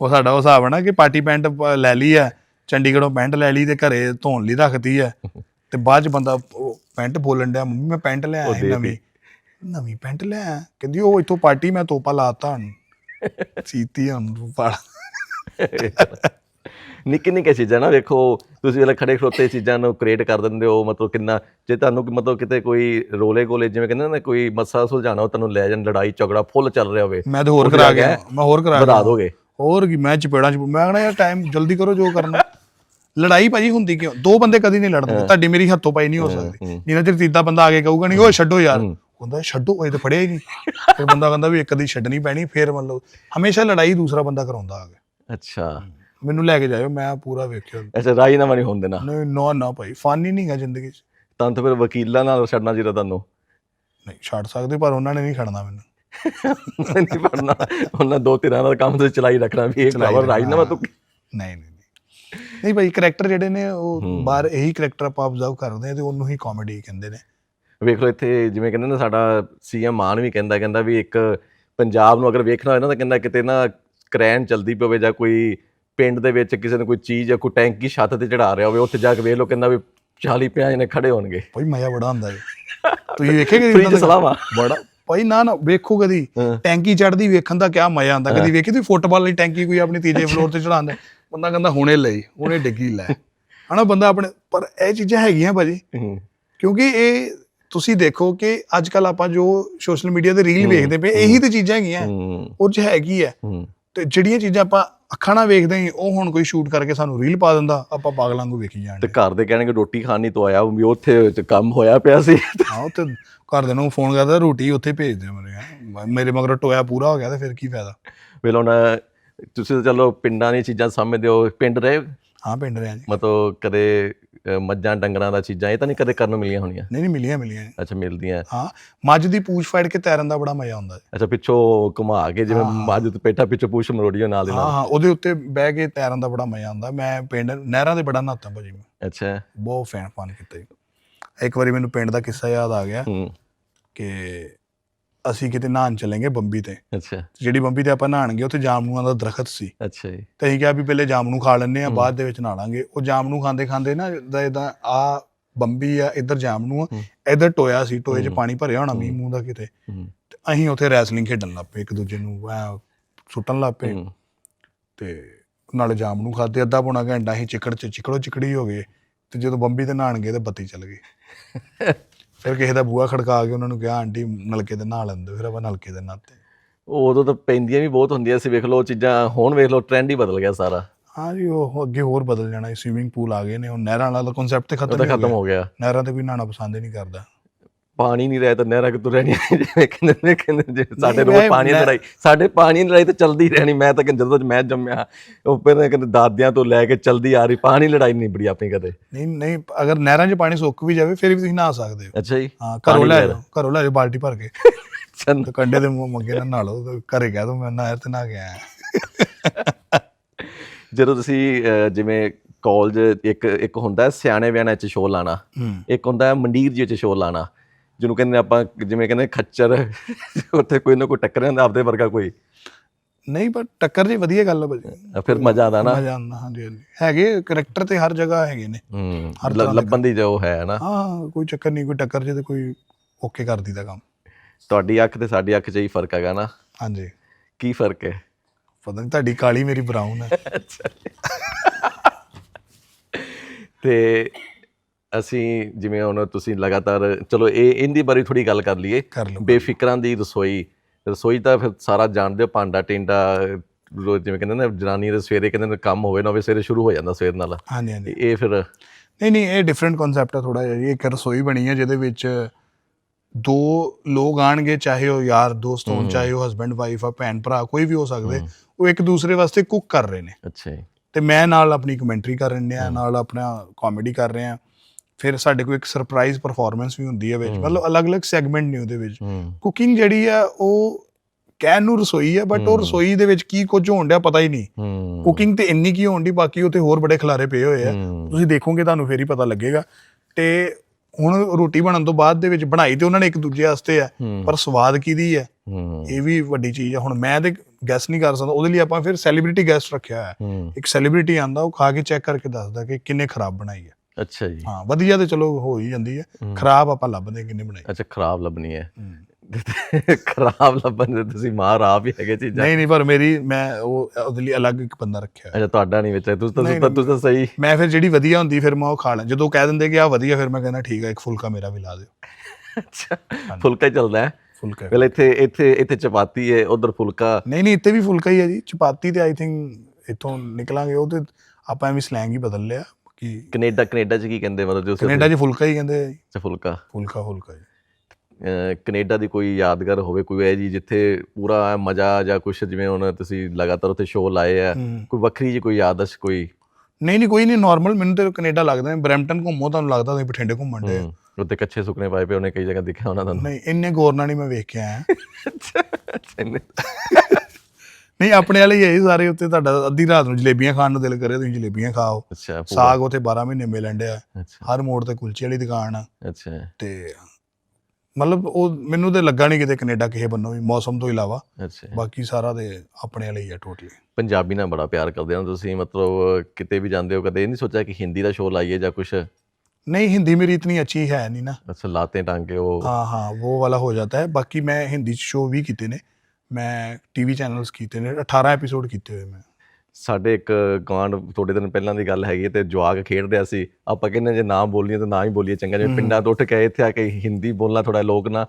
ਉਹ ਸਾਡਾ ਉਹ ਹਿਸਾਬ ਹੈ ਨਾ ਕਿ ਪਾਰਟੀ ਪੈਂਟ ਲੈ ਲਈ ਹੈ ਚੰਡੀਗੜ੍ਹੋਂ ਪੈਂਟ ਲੈ ਲਈ ਤੇ ਘਰੇ ਧੋਣ ਲਈ ਰੱਖਤੀ ਹੈ। ਤੇ ਬਾਅਦ ਚ ਬੰਦਾ ਪੈਂਟ ਬੋਲਣ ਡਿਆ ਮੰਮੀ ਮੈਂ ਪੈਂਟ ਲੈ ਆਇਆ ਨਵੀਂ। ਨਵੀਂ ਪੈਂਟ ਲੈ ਆਇਆ? ਕਹਿੰਦੀ ਉਹ ਇੱਥੋਂ ਪਾਰਟੀ ਮੈਂ ਤੋਪਾ ਲਾਤਾ ਹੁਣ ਸੀਤੀ ਹੁਣ ਪਾ ਨਿੱਕੀ ਨਿੱਕੀ ਚੀਜ਼ਾਂ ਨਾ ਵੇਖੋ ਤੁਸੀਂ ਵੇਲੇ ਖੜੇ ਖੜੋਤੇ ਚੀਜ਼ਾਂ ਨੂੰ ਕ੍ਰੀਏਟ ਕਰ ਦਿੰਦੇ ਹੋ ਮਤਲਬ ਕਿੰਨਾ ਜੇ ਤੁਹਾਨੂੰ ਮਤਲਬ ਕਿਤੇ ਕੋਈ ਰੋਲੇ ਗੋਲੇ ਜਿਵੇਂ ਕਹਿੰਦੇ ਨਾ ਕੋਈ ਮਸਲਾ ਸੁਲਝਾਣਾ ਉਹ ਤੁਹਾਨੂੰ ਲੈ ਜਾਣ ਲੜਾਈ ਝਗੜਾ ਫੁੱਲ ਚੱਲ ਰਿਹਾ ਹੋਵੇ। ਮੈਂ ਤਾਂ ਹੋਰ ਕਰਾ ਗਿਆ ਮੈਂ ਹੋਰ ਕਰਾ ਗਿਆ। ਦੋਗੇ। ਹੋਰ ਕੀ ਮੈਂ ਚਪੇੜਾਂ ਚ ਮੈਂ ਕਹਿੰਦਾ ਯਾਰ ਟਾਈਮ ਜਲਦੀ ਕਰੋ ਜੋ ਕਰਨਾ। ਲੜਾਈ ਭਾਜੀ ਹੁੰਦੀ ਕਿਉਂ? ਦੋ ਬੰਦੇ ਕਦੀ ਨਹੀਂ ਲੜਦੇ। ਤੁਹਾਡੀ ਮੇਰੀ ਹੱਥੋਂ ਪਾਈ ਨਹੀਂ ਹੋ ਸਕਦੀ। ਜਿੰਨਾ ਚਿਰ ਤੀਜਾ ਬੰਦਾ ਆ ਕੇ ਕਹੂਗਾ ਨਹੀਂ ਓਏ ਛੱਡੋ ਯਾਰ। ਹੁੰਦਾ ਛੱਡੋ ਇਹ ਤਾਂ ਫੜਿਆ ਹੀ ਨਹੀਂ। ਫਿਰ ਬੰਦਾ ਕਹਿੰਦਾ ਵੀ ਇੱਕ ਦੀ ਛੱਡਣੀ ਪੈਣੀ ਫਿਰ ਮਤਲਬ ਹਮੇਸ਼ਾ ਲੜਾਈ ਦੂਸਰਾ ਬੰਦਾ ਕਰਾਉਂਦਾ ਆ ਕੇ। ਅੱਛਾ। ਮੈਨੂੰ ਲੈ ਕੇ ਜਾਇਓ ਮੈਂ ਪੂਰਾ ਵੇਖਿਆ। ਅੱਛਾ ਰਾਈ ਨਾ ਨਹੀਂ ਹੋਣ ਦੇਣਾ। ਨਹੀਂ ਨਾ ਨਾ ਭਾਈ ਫਨ ਹੀ ਨਹੀਂਗਾ ਜ਼ਿੰਦਗੀ 'ਚ। ਤਾਂ ਤਾਂ ਫਿਰ ਵਕੀਲਾਂ ਨਾਲ ਛੱਡਣਾ ਚਾਹੀਦਾ ਤੁਹਾਨੂੰ। ਨਹੀਂ ਛੱਡ ਸਕਦੇ ਪਰ ਉਹਨਾਂ ਨੇ ਨਹੀਂ ਖੜਨਾ ਮੈਨੂੰ। ਨਹੀਂ ਪੜਨਾ ਉਹਨਾਂ ਦੋ ਤਿੰਨਾਂ ਦਾ ਕੰਮ ਤੇ ਚਲਾਈ ਰੱਖਣਾ ਵੀ ਇਹ ਖਬਰ ਰਾਈ ਨਾ ਤੂੰ ਨਹੀਂ ਨਹੀਂ ਨਹੀਂ। ਭਾਈ ਕਰੈਕਟਰ ਜਿਹੜੇ ਨੇ ਉਹ ਬਾਹਰ ਇਹੀ ਕਰੈਕਟਰ ਆਪਾਂ ਆਬਜ਼ਰਵ ਕਰਦੇ ਆ ਤੇ ਉਹਨੂੰ ਹੀ ਕਾਮੇਡੀ ਕਹਿੰਦੇ ਨੇ। ਵੇਖ ਲਓ ਇੱਥੇ ਜਿਵੇਂ ਕਹਿੰਦੇ ਨੇ ਸਾਡਾ ਸੀਐਮ ਮਾਨ ਵੀ ਕਹਿੰਦਾ ਕਹਿੰਦਾ ਵੀ ਇੱਕ ਪੰਜਾਬ ਨੂੰ ਅਗਰ ਵੇਖਣਾ ਹੋਏ ਨਾ ਤਾਂ ਕਹਿੰਦਾ ਕਿਤੇ ਨਾ ਕਰੈਨ ਚਲਦੀ ਪਵੇ ਜਾਂ ਕੋਈ ਪਿੰਡ ਦੇ ਵਿੱਚ ਕਿਸੇ ਨੂੰ ਕੋਈ ਚੀਜ਼ ਜਾਂ ਕੋਈ ਟੈਂਕੀ ਛੱਤ ਤੇ ਚੜਾ ਰਿਹਾ ਹੋਵੇ ਉੱਥੇ ਜਾ ਕੇ ਵੇਖ ਲਓ ਕਹਿੰਦਾ ਵੀ 40 50 ਜਣੇ ਖੜੇ ਹੋਣਗੇ। ਭਾਈ ਮਜ਼ਾ ਬੜਾ ਹੁੰਦਾ ਜੀ ਤੁਸੀਂ ਵੇਖੇ ਕਦੀ ਫ੍ਰੀ? ਸਲਾਮਾ ਬੜਾ ਭਾਈ ਨਾ ਨਾ ਵੇਖੋ ਕਦੀ। ਟੈਂਕੀ ਚੜਦੀ ਵੇਖਣ ਦਾ ਕਿਆ ਮਜ਼ਾ ਆਉਂਦਾ। ਕਦੀ ਵੇਖੀ ਤੁਸੀਂ ਫੁੱਟਬਾਲ ਵਾਲੀ ਟੈਂਕੀ ਕੋਈ ਆਪਣੀ ਤੀਜੇ ਫਲੋਰ ਤੇ ਚੜਾਉਂਦਾ ਬੰਦਾ ਕਹਿੰਦਾ ਹੁਣੇ ਲਈ ਹੁਣੇ ਡਿੱਗੀ ਲੈ। ਹਨਾ ਬੰਦਾ ਆਪਣੇ ਪਰ ਇਹ ਚੀਜ਼ਾਂ ਹੈਗੀਆਂ ਭਾਜੀ। ਕਿਉਂਕਿ ਇਹ ਤੁਸੀਂ ਦੇਖੋ ਕਿ ਅੱਜ ਕੱਲ ਆਪਾਂ ਜੋ ਸੋਸ਼ਲ ਮੀਡੀਆ ਤੇ ਰੀਲ ਵੇਖਦੇ ਪਏ ਇਹੀ ਤੇ ਚੀਜ਼ਾਂ ਹੈਗੀਆਂ। ਉਹ ਚ ਹੈਗੀ ਹੂੰ। ਤੇ ਜਿਹੜੀਆਂ ਚੀਜ਼ਾਂ ਆਪਾਂ ਅੱਖਾਂ ਨਾਲ ਵੇਖਦੇ ਹਾਂ ਉਹ ਹੁਣ ਕੋਈ ਸ਼ੂਟ ਕਰਕੇ ਸਾਨੂੰ ਰੀਲ ਪਾ ਦਿੰਦਾ ਆਪਾਂ ਪਾਗਲਾਂ ਨੂੰ ਵੇਖੀ ਤੇ ਜਾਣਦੇ ਘਰ ਦੇ ਕਹਿਣਗੇ ਰੋਟੀ ਖਾਣੀ ਤੋਂ ਆਇਆ ਵੀ ਉੱਥੇ ਤੇ ਕੰਮ ਹੋਇਆ ਪਿਆ ਸੀ ਹਾਂ ਉਹ ਤੇ ਘਰਦਿਆਂ ਨੂੰ ਫੋਨ ਕਰਦਾ ਰੋਟੀ ਉੱਥੇ ਭੇਜ ਦਿਓ ਮੇਰੇ। ਮੇਰੇ ਮਗਰ ਟੋਇਆ ਪੂਰਾ ਹੋ ਗਿਆ ਤੇ ਫਿਰ ਕੀ ਫਾਇਦਾ ਵੇਲੋ ਨਾ ਤੁਸੀਂ ਤਾਂ ਚਲੋ ਪਿੰਡਾਂ ਦੀਆਂ ਚੀਜ਼ਾਂ ਸਮਝਦੇ ਹੋ ਪਿੰਡ ਰਹੇ ਹਾਂ ਪਿੰਡ ਰਿਆਂ ਜੀ। ਮਤਲਬ ਕਦੇ ਅ, ਮੱਝਾਂ ਡੰਗਰਾਂ ਦਾ ਚੀਜ਼ਾਂ ਇਹ ਤਾਂ ਨਹੀਂ ਕਦੇ ਕਰਨ ਨੂੰ ਮਿਲੀਆਂ ਹੋਣੀਆਂ? ਨਹੀਂ ਨਹੀਂ ਮਿਲੀਆਂ ਮਿਲੀਆਂ ਅੱਛਾ ਮਿਲਦੀਆਂ। ਹਾਂ ਮੱਝ ਦੀ ਪੂਛ ਫੜ ਕੇ ਤੈਰਨ ਦਾ ਬੜਾ ਮਜ਼ਾ ਆਉਂਦਾ ਹੈ ਅੱਛਾ ਪਿੱਛੋਂ ਘੁਮਾ ਕੇ ਜਿਵੇਂ ਮੱਝ ਤੇ ਪੇਟਾ ਪਿੱਛੋਂ ਪੁੱਛ ਮਰੋੜੀਓ ਨਾਲ ਦੇ ਹਾਂ ਨਾਲ। ਹਾਂ ਉਹਦੇ ਉੱਤੇ ਬਹਿ ਕੇ ਤੈਰਨ ਦਾ ਬੜਾ ਮਜ਼ਾ ਆਉਂਦਾ। ਮੈਂ ਪਿੰਡ ਨਹਿਰਾਂ ਦੇ ਬੜਾ ਨਹਾਤਾ ਭਾਜੀ ਮੈਂ। ਅੱਛਾ। ਬਹੁਤ ਫੈਨ ਫਨ ਕੀਤਾ ਜੀ। ਇੱਕ ਵਾਰੀ ਮੈਨੂੰ ਪਿੰਡ ਦਾ ਕਿੱਸਾ ਯਾਦ ਆ ਗਿਆ ਹੂੰ। ਕਿ ਅਸੀਂ ਕਿਤੇ ਨਹਾਉਣ ਚਲੇਂਗੇ ਬੰਬੀ ਤੇ। ਅੱਛਾ। ਜਿਹੜੀ ਬੰਬੀ ਤੇ ਆਪਾਂ ਨਹਾਣਗੇ ਉੱਥੇ ਜਾਮਨੂਆਂ ਦਾ ਦਰਖਤ ਸੀ। ਅੱਛਾ ਜੀ। ਤੇ ਅਸੀਂ ਕਿਹਾ ਵੀ ਪਹਿਲੇ ਜਾਮਨੂ ਖਾ ਲੈਂਦੇ ਆ ਬਾਅਦ ਦੇ ਵਿੱਚ ਨਹਾਲਾਂਗੇ ਉਹ ਜਾਮਨੂ ਖਾਂਦੇ ਖਾਂਦੇ ਨਾ ਇਦਾਂ ਇਦਾਂ ਆ ਬੰਬੀ ਆ ਇੱਧਰ ਜਾਮਨੂ ਆ। ਇੱਧਰ ਟੋਇਆ ਸੀ ਟੋਏ 'ਚ ਪਾਣੀ ਭਰਿਆ ਹੋਣਾ ਮੀਂਹ ਮੂੰਹ ਦਾ ਕਿਤੇ। ਤੇ ਅਸੀਂ ਉੱਥੇ ਰੈਸਲਿੰਗ ਖੇਡਣ ਲੱਗ ਪਏ ਇੱਕ ਦੂਜੇ ਨੂੰ ਐ ਸੁੱਟਣ ਲੱਗ ਪਏ। ਤੇ ਨਾਲ ਜਾਮਨੂ ਖਾਦੇ ਅੱਧਾ ਪੌਣਾ ਘੰਟਾ ਅਸੀਂ ਚਿੱਕੜ 'ਚ ਚਿੱਕੜੋ ਚਿੱਕੜੀ ਹੋ ਗਏ। ਤੇ ਜਦੋਂ ਬੰਬੀ ਤੇ ਨਹਾਣ ਗਏ ਤੇ ਬੱਤੀ ਚੱਲ ਗਈ। [LAUGHS] ਫਿਰ ਕਿਸੇ ਦਾ ਬੂਹਾ ਖੜਕਾ ਕੇ ਉਹਨਾਂ ਨੂੰ ਕਿਹਾ ਆਂਟੀ ਨਲਕੇ ਤੇ ਨਹਾ ਲੈਂਦੇ ਫਿਰ ਆਪਾਂ ਨਲਕੇ ਦੇ ਨਹਾਤੇ ਉਦੋਂ ਤਾਂ ਪੈਂਦੀਆਂ ਵੀ ਬਹੁਤ ਹੁੰਦੀਆਂ ਸੀ ਵੇਖ ਲਓ ਚੀਜ਼ਾਂ ਹੁਣ ਵੇਖ ਲਓ ਟ੍ਰੈਂਡ ਹੀ ਬਦਲ ਗਿਆ ਸਾਰਾ। ਹਾਂ ਜੀ ਉਹ ਅੱਗੇ ਹੋਰ ਬਦਲ ਜਾਣਾ ਸਵੀਮਿੰਗ ਪੂਲ ਆ ਗਏ ਨੇ ਹੁਣ ਨਹਿਰਾਂ ਵਾਲਾ ਕਨਸੈਪਟ ਤੇ ਖਤਮ ਹੋ ਗਿਆ। ਨਹਿਰਾਂ ਤੇ ਕੋਈ ਨਹਾਣਾ ਪਸੰਦ ਹੀ ਨਹੀਂ ਕਰਦਾ। ਪਾਣੀ ਨਹੀਂ ਰਹਿ ਤਾਂ ਨਹਿਰਾਂ ਕਿਤੋਂ ਰਹਿਣੀਆਂ? [LAUGHS] ਜਿਵੇਂ ਕਹਿੰਦੇ ਨੇ ਕਹਿੰਦੇ ਜੇ ਸਾਡੇ ਰੋਜ਼ ਪਾਣੀ ਦੀ ਲੜਾਈ ਸਾਡੇ ਪਾਣੀ ਦੀ ਲੜਾਈ ਤਾਂ ਚੱਲਦੀ ਰਹਿਣੀ ਮੈਂ ਤਾਂ ਕਹਿੰਦਾ ਜਦੋਂ ਮੈਂ ਜੰਮਿਆ ਉਹ ਪਹਿਲਾਂ ਕਹਿੰਦੇ ਦਾਦਿਆਂ ਤੋਂ ਲੈ ਕੇ ਚੱਲਦੀ ਆ ਰਹੀ ਪਾਣੀ ਲੜਾਈ ਨਹੀਂ ਬੜੀ ਆਪਣੀ ਕਦੇ। ਨਹੀਂ ਨਹੀਂ ਅਗਰ ਨਹਿਰਾਂ 'ਚ ਪਾਣੀ ਸੁੱਕ ਵੀ ਜਾਵੇ ਫਿਰ ਵੀ ਤੁਸੀਂ ਨਹਾ ਸਕਦੇ ਹੋ। ਅੱਛਾ ਜੀ ਹਾਂ ਘਰੋਂ ਲੈ ਜਾਓ ਘਰੋਂ ਲੈ ਜਾਓ ਬਾਲਟੀ ਭਰ ਕੇ। [LAUGHS] ਚੰਨ ਕੰਡੇ ਦੇ ਮੂੰਹ ਮੰਗੇ ਨਾਲ ਲਓ ਤੇ ਘਰੇ ਕਹਿ ਦੋ ਮੈਂ ਨਹਿਰ ਤੇ ਕੇ ਆਇਆ [LAUGHS] ਜਦੋਂ ਤੁਸੀਂ ਜਿਵੇਂ ਕਾਲਜ ਇੱਕ ਇੱਕ ਹੁੰਦਾ ਸਿਆਣੇ ਵਿਆਣਾ ਚ ਸ਼ੋਅ ਲਾਣਾ ਇੱਕ ਹੁੰਦਾ ਮੰਡੀਰ ਜੀ ਚ ਸ਼ੋਅ ਲਾਣਾ ਜਿਹਨੂੰ ਕਹਿੰਦੇ ਆਪਾਂ ਜਿਵੇਂ ਕਹਿੰਦੇ ਖੱਚਰ ਉੱਥੇ ਕੋਈ ਨਾ ਕੋਈ ਟੱਕਰ ਜਾਂਦਾ ਆਪਦੇ ਵਰਗਾ ਕੋਈ। ਨਹੀਂ ਪਰ ਟੱਕਰ ਜੀ ਵਧੀਆ ਗੱਲ ਭਾਜੀ। ਅਹ ਫਿਰ ਮਜ਼ਾ ਆਉਂਦਾ ਨਾ। ਮਜ਼ਾ ਆਉਂਦਾ ਹਾਂਜੀ ਹਾਂਜੀ। ਹੈਗੇ ਕਰੈਕਟਰ ਤੇ ਹਰ ਜਗ੍ਹਾ ਹੈਗੇ ਨੇ। ਹਰ ਲੱਭਣ ਦੀ ਜੋ ਹੈ ਨਾ। ਹਾਂ ਕੋਈ ਚੱਕਰ ਨਹੀਂ ਕੋਈ ਟੱਕਰ ਜੇ ਤੇ ਕੋਈ ਓਕੇ ਕਰ ਦੀਦਾ ਕੰਮ। ਤੁਹਾਡੀ ਅੱਖ ਤੇ ਸਾਡੀ ਅੱਖ 'ਚ ਹੀ ਫ਼ਰਕ ਹੈਗਾ ਨਾ। ਹਾਂਜੀ। ਕੀ ਫ਼ਰਕ ਹੈ? ਪਤਾ ਨਹੀਂ ਤੁਹਾਡੀ ਕਾਲੀ ਮੇਰੀ ਬਰਾਊਨ ਹੈ। ਤੇ ਅਸੀਂ ਜਿਵੇਂ ਹੁਣ ਤੁਸੀਂ ਲਗਾਤਾਰ ਚਲੋ ਇਹ ਇਹਦੀ ਬਾਰੇ ਥੋੜੀ ਗੱਲ ਕਰ ਲਈਏ। ਕਰ ਲਓ। ਬੇਫਿਕਰਾਂ ਦੀ ਰਸੋਈ ਰਸੋਈ ਤਾਂ ਫਿਰ ਸਾਰਾ ਜਾਣਦੇ ਹੋ ਭਾਂਡਾ ਟਿੰਡਾ ਰੋਜ਼ ਜਿਵੇਂ ਕਹਿੰਦੇ ਨੇ ਜਨਾਨੀ ਦੇ ਸਵੇਰੇ ਕਹਿੰਦੇ ਨੇ ਕੰਮ ਹੋਵੇ ਨਾ ਹੋਵੇ ਸਵੇਰੇ ਸ਼ੁਰੂ ਹੋ ਜਾਂਦਾ ਸਵੇਰ ਨਾਲ। ਹਾਂਜੀ ਹਾਂਜੀ। ਇਹ ਫਿਰ ਨਹੀਂ ਨਹੀਂ ਇਹ ਡਿਫਰੈਂਟ ਕਨਸੈਪਟ ਹੈ ਥੋੜਾ ਜਿਹਾ। ਇੱਕ ਰਸੋਈ ਬਣੀ ਹੈ ਜਿਹਦੇ ਵਿੱਚ ਦੋ ਲੋਕ ਆਣਗੇ ਚਾਹੇ ਉਹ ਯਾਰ ਦੋਸਤ ਹੋਣ ਚਾਹੇ ਉਹ ਹਸਬੈਂਡ ਵਾਈਫ ਆ ਭੈਣ ਭਰਾ ਕੋਈ ਵੀ ਹੋ ਸਕਦੇ। ਉਹ ਇੱਕ ਦੂਸਰੇ ਵਾਸਤੇ ਕੁੱਕ ਕਰ ਰਹੇ ਨੇ। ਅੱਛਾ ਤੇ ਮੈਂ ਨਾਲ ਆਪਣੀ ਕਮੈਂਟਰੀ ਕਰ ਰਹੇ ਆ ਨਾਲ ਆਪਣਾ ਕਾਮੇਡੀ ਕਰ ਰਹੇ ਆ। ਫਿਰ ਸਾਡੇ ਕੋਲ ਇੱਕ ਸਰਪ੍ਰਾਈਜ਼ ਪਰਫਾਰਮੈਂਸ ਵੀ ਹੁੰਦੀ ਹੈ ਵਿੱਚ। ਮਤਲਬ ਅਲੱਗ-ਅਲੱਗ ਸੈਗਮੈਂਟ ਨੇ ਉਹਦੇ ਵਿੱਚ। ਕੁਕਿੰਗ ਜਿਹੜੀ ਆ ਉਹ ਕਹਿਣ ਨੂੰ ਰਸੋਈ ਹੈ ਬਟ ਉਹ ਰਸੋਈ ਦੇ ਵਿੱਚ ਕੀ ਕੁਝ ਹੋਣ ਡਿਆ ਪਤਾ ਹੀ ਨਹੀਂ। ਕੁਕਿੰਗ ਤੇ ਇੰਨੀ ਕੀ ਹੋਣ ਦੀ ਬਾਕੀ ਉੱਥੇ ਹੋਰ ਬੜੇ ਖਲਾਰੇ ਪਏ ਹੋਏ ਆ। ਤੁਸੀਂ ਦੇਖੋਗੇ ਤੁਹਾਨੂੰ ਫੇਰ ਹੀ ਪਤਾ ਲੱਗੇਗਾ। ਤੇ ਹੁਣ ਰੋਟੀ ਬਣਨ ਤੋਂ ਬਾਅਦ ਦੇ ਵਿੱਚ ਬਣਾਈ ਤੇ ਉਹਨਾਂ ਨੇ ਇੱਕ ਦੂਜੇ ਵਾਸਤੇ ਆ ਪਰ ਸਵਾਦ ਕਿਹਦੀ ਹੈ। ਇਹ ਵੀ ਵੱਡੀ ਚੀਜ਼ ਹੈ ਹੁਣ ਮੈਂ ਤੇ ਗੈਸ ਨਹੀਂ ਕਰ ਸਕਦਾ। ਉਹਦੇ ਲਈ ਆਪਾਂ ਫਿਰ ਸੈਲੀਬ੍ਰਿਟੀ ਗੈਸਟ ਰੱਖਿਆ ਹੋਇਆ। ਇੱਕ ਸੈਲੀਬ੍ਰਿਟੀ ਆਂਦਾ ਉਹ ਖਾ ਕੇ ਚੈੱਕ ਕਰਕੇ ਦੱਸਦਾ ਕਿ ਕਿੰਨੇ ਖਰਾਬ ਬਣਾਈ ਹੈ ਅੱਛਾ ਜੀ। ਹਾਂ ਵਧੀਆ ਤੇ ਚਲੋ ਹੋ ਹੀ ਜਾਂਦੀ ਹੈ। ਖਰਾਬ ਆਪਾਂ ਲੱਭਦੇ ਕਿੰਨੇ ਬਣਾਈ। ਅੱਛਾ ਖਰਾਬ ਲੱਭਣੀ ਹੈ। [LAUGHS] ਖਰਾਬ ਲੱਭਣ ਦੇ ਤੁਸੀਂ ਮਾਰ ਆਪ ਹੀ ਹੈਗੇ ਚੀਜ਼ਾਂ। ਨਹੀਂ ਨਹੀਂ ਪਰ ਮੇਰੀ ਮੈਂ ਉਹ ਉਹਦੇ ਲਈ ਅਲੱਗ ਇੱਕ ਬੰਦਾ ਰੱਖਿਆ। ਅੱਛਾ ਤੁਹਾਡਾ ਨਹੀਂ ਵਿੱਚ ਤੁਸੀਂ ਤਾਂ ਤੁਸੀਂ ਤਾਂ- ਸਹੀ। ਮੈਂ ਫਿਰ ਜਿਹੜੀ ਵਧੀਆ ਹੁੰਦੀ ਫਿਰ ਮੈਂ ਉਹ ਖਾ ਲਾਂ। ਜਦੋਂ ਕਹਿ ਦਿੰਦੇ ਕਿ ਆ ਵਧੀਆ ਫਿਰ ਮੈਂ ਕਹਿੰਦਾ ਠੀਕ ਹੈ ਇੱਕ ਫੁਲਕਾ ਮੇਰਾ ਵੀ ਲਾ ਦਿਓ। ਅੱਛਾ ਫੁਲਕਾ ਹੀ ਚੱਲਦਾ ਹੈ। ਫੁਲਕਾ ਵੇਲੇ ਇੱਥੇ ਇੱਥੇ ਇੱਥੇ ਚਪਾਤੀ ਹੈ ਉਧਰ ਫੁਲਕਾ। ਨਹੀਂ ਨਹੀਂ ਇੱਥੇ ਵੀ ਫੁਲਕਾ ਹੀ ਹੈ ਜੀ। ਚਪਾਤੀ ਤੇ ਆਈ ਥਿੰਕ ਇੱਥੋਂ ਨਿਕਲਾਂਗੇ। ਉਹ ਤੇ ਆਪਾਂ ਐਵੇਂ ਸਲੈਂਗ ਹੀ ਬਦਲ ਲਿਆ। ਕਿ? ਕੈਨੇਡਾ ਕੈਨੇਡਾ ਚ ਕੀ ਕਹਿੰਦੇ ਮਤਲਬ ਜੋ ਕੈਨੇਡਾ 'ਚ ਫੁਲਕਾ ਹੀ ਕਹਿੰਦੇ ਆ ਜੀ? ਚ ਫੁਲਕਾ। ਫੁਲਕਾ ਫੁਲਕਾ ਜੀ। ਕੈਨੇਡਾ ਦੀ ਕੋਈ ਯਾਦਗਾਰ ਹੋਵੇ ਕੋਈ ਹੈ ਜੀ ਜਿੱਥੇ ਪੂਰਾ ਮਜ਼ਾ ਜਾਂ ਕੁਝ ਜਿਵੇਂ ਹੁਣ ਤੁਸੀਂ ਲਗਾਤਾਰ ਉੱਥੇ ਸ਼ੋਅ ਲਾਏ ਆ। ਕੋਈ ਵੱਖਰੀ ਜੀ ਕੋਈ ਯਾਦਸ਼ ਕੋਈ? ਨਹੀਂ ਨਹੀਂ ਕੋਈ ਨਹੀਂ ਨਾਰਮਲ ਮੈਨੂੰ ਤੇ ਕੈਨੇਡਾ ਲੱਗਦਾ ਹੈ। ਬਰੈਂਪਟਨ ਘੁੰਮੋ ਤੁਹਾਨੂੰ ਲੱਗਦਾ ਤੁਸੀਂ ਬਠਿੰਡੇ ਘੁੰਮਣ ਦੇ ਉੱਤੇ ਕੱਚੇ ਸੁੱਕਨੇ ਪਾਏ ਪਏ ਉਹਨੇ ਕਈ ਜਗ੍ਹਾ ਦਿਖਿਆ ਉਹਨਾਂ ਤੁਹਾਨੂੰ? ਨਹੀਂ ਇੰਨੇ ਗੌਰਨਾ ਨਹੀਂ ਮੈਂ ਵੇਖ ਕੇ ਆਇਆ ਅੱਛਾ ਇੰਨੇ- ਨਹੀਂ ਆਪਣੇ ਵਾਲੇ ਹੀ ਹੈ ਜੀ ਸਾਰੇ ਉੱਤੇ ਤੁਹਾਡਾ ਅੱਧੀ ਰਾਤ ਨੂੰ ਜਲੇਬੀਆਂ ਖਾਣ ਨੂੰ ਦਿਲ ਕਰੇ ਤੁਸੀਂ ਜਲੇਬੀਆਂ ਖਾਓ ਅੱਛਾ ਪੂਰਾ- ਸਾਗ ਉੱਥੇ 12 ਮਹੀਨੇ ਮਿਲਣ ਡਿਆ ਅੱਛਾ ਹਰ ਮੋੜ ਤੇ ਕੁਲਚੇ ਵਾਲੀ ਦੁਕਾਨ ਆ ਅੱਛਾ ਤੇ ਮਤਲਬ ਉਹ ਮੈਨੂੰ ਤੇ ਲੱਗਾ ਨਹੀਂ ਕਿਤੇ ਕੈਨੇਡਾ ਕਿਸੇ ਬੰਨੋਂ ਵੀ ਮੌਸਮ ਤੋਂ ਇਲਾਵਾ ਅੱਛਾ ਬਾਕੀ ਸਾਰਾ ਤੇ ਆਪਣੇ ਵਾਲੇ ਹੀ ਆ ਟੋਟਲੀ ਪੰਜਾਬੀ ਨਾਲ ਬੜਾ ਪਿਆਰ ਕਰਦੇ ਹੋ ਤੁਸੀਂ ਮਤਲਬ ਕਿਤੇ ਵੀ ਜਾਂਦੇ ਹੋ ਕਦੇ ਇਹ ਨਹੀਂ ਸੋਚਿਆ ਕਿ ਹਿੰਦੀ ਦਾ ਸ਼ੋਅ ਲਾਈਏ ਜਾਂ ਕੁਝ नहीं हिंदी मेरी इतनी अच्छी है नहीं ना ਅੱਛਾ ਲਾਤੇ ਟਾਂਗੇ ਉਹ हाँ हाँ वो वाला हो जाता है बाकी मैं हिंदी शो भी कीते ने ਮੈਂ ਟੀਵੀ ਚੈਨਲਸ ਕੀਤੇ ਨੇ 18 ਐਪੀਸੋਡ ਕੀਤੇ ਹੋਏ ਮੈਂ। ਸਾਡੇ ਇੱਕ ਗਵਾਂਡ ਥੋੜੇ ਦਿਨ ਪਹਿਲਾਂ ਦੀ ਗੱਲ ਹੈਗੀ ਤੇ ਜਵਾਗ ਖੇਡ ਰਿਹਾ ਸੀ ਆਪਾਂ ਕਹਿੰਦੇ ਜੇ ਨਾ ਬੋਲੀਏ ਤਾਂ ਨਾ ਹੀ ਬੋਲੀਏ ਚੰਗਾ ਜੇ ਪਿੰਡਾਂ ਤੋਂ ਉੱਠ ਕੇ ਇੱਥੇ ਆ ਕੇ ਹਿੰਦੀ ਬੋਲਣਾ ਥੋੜਾ ਲੋਕ ਨਾ।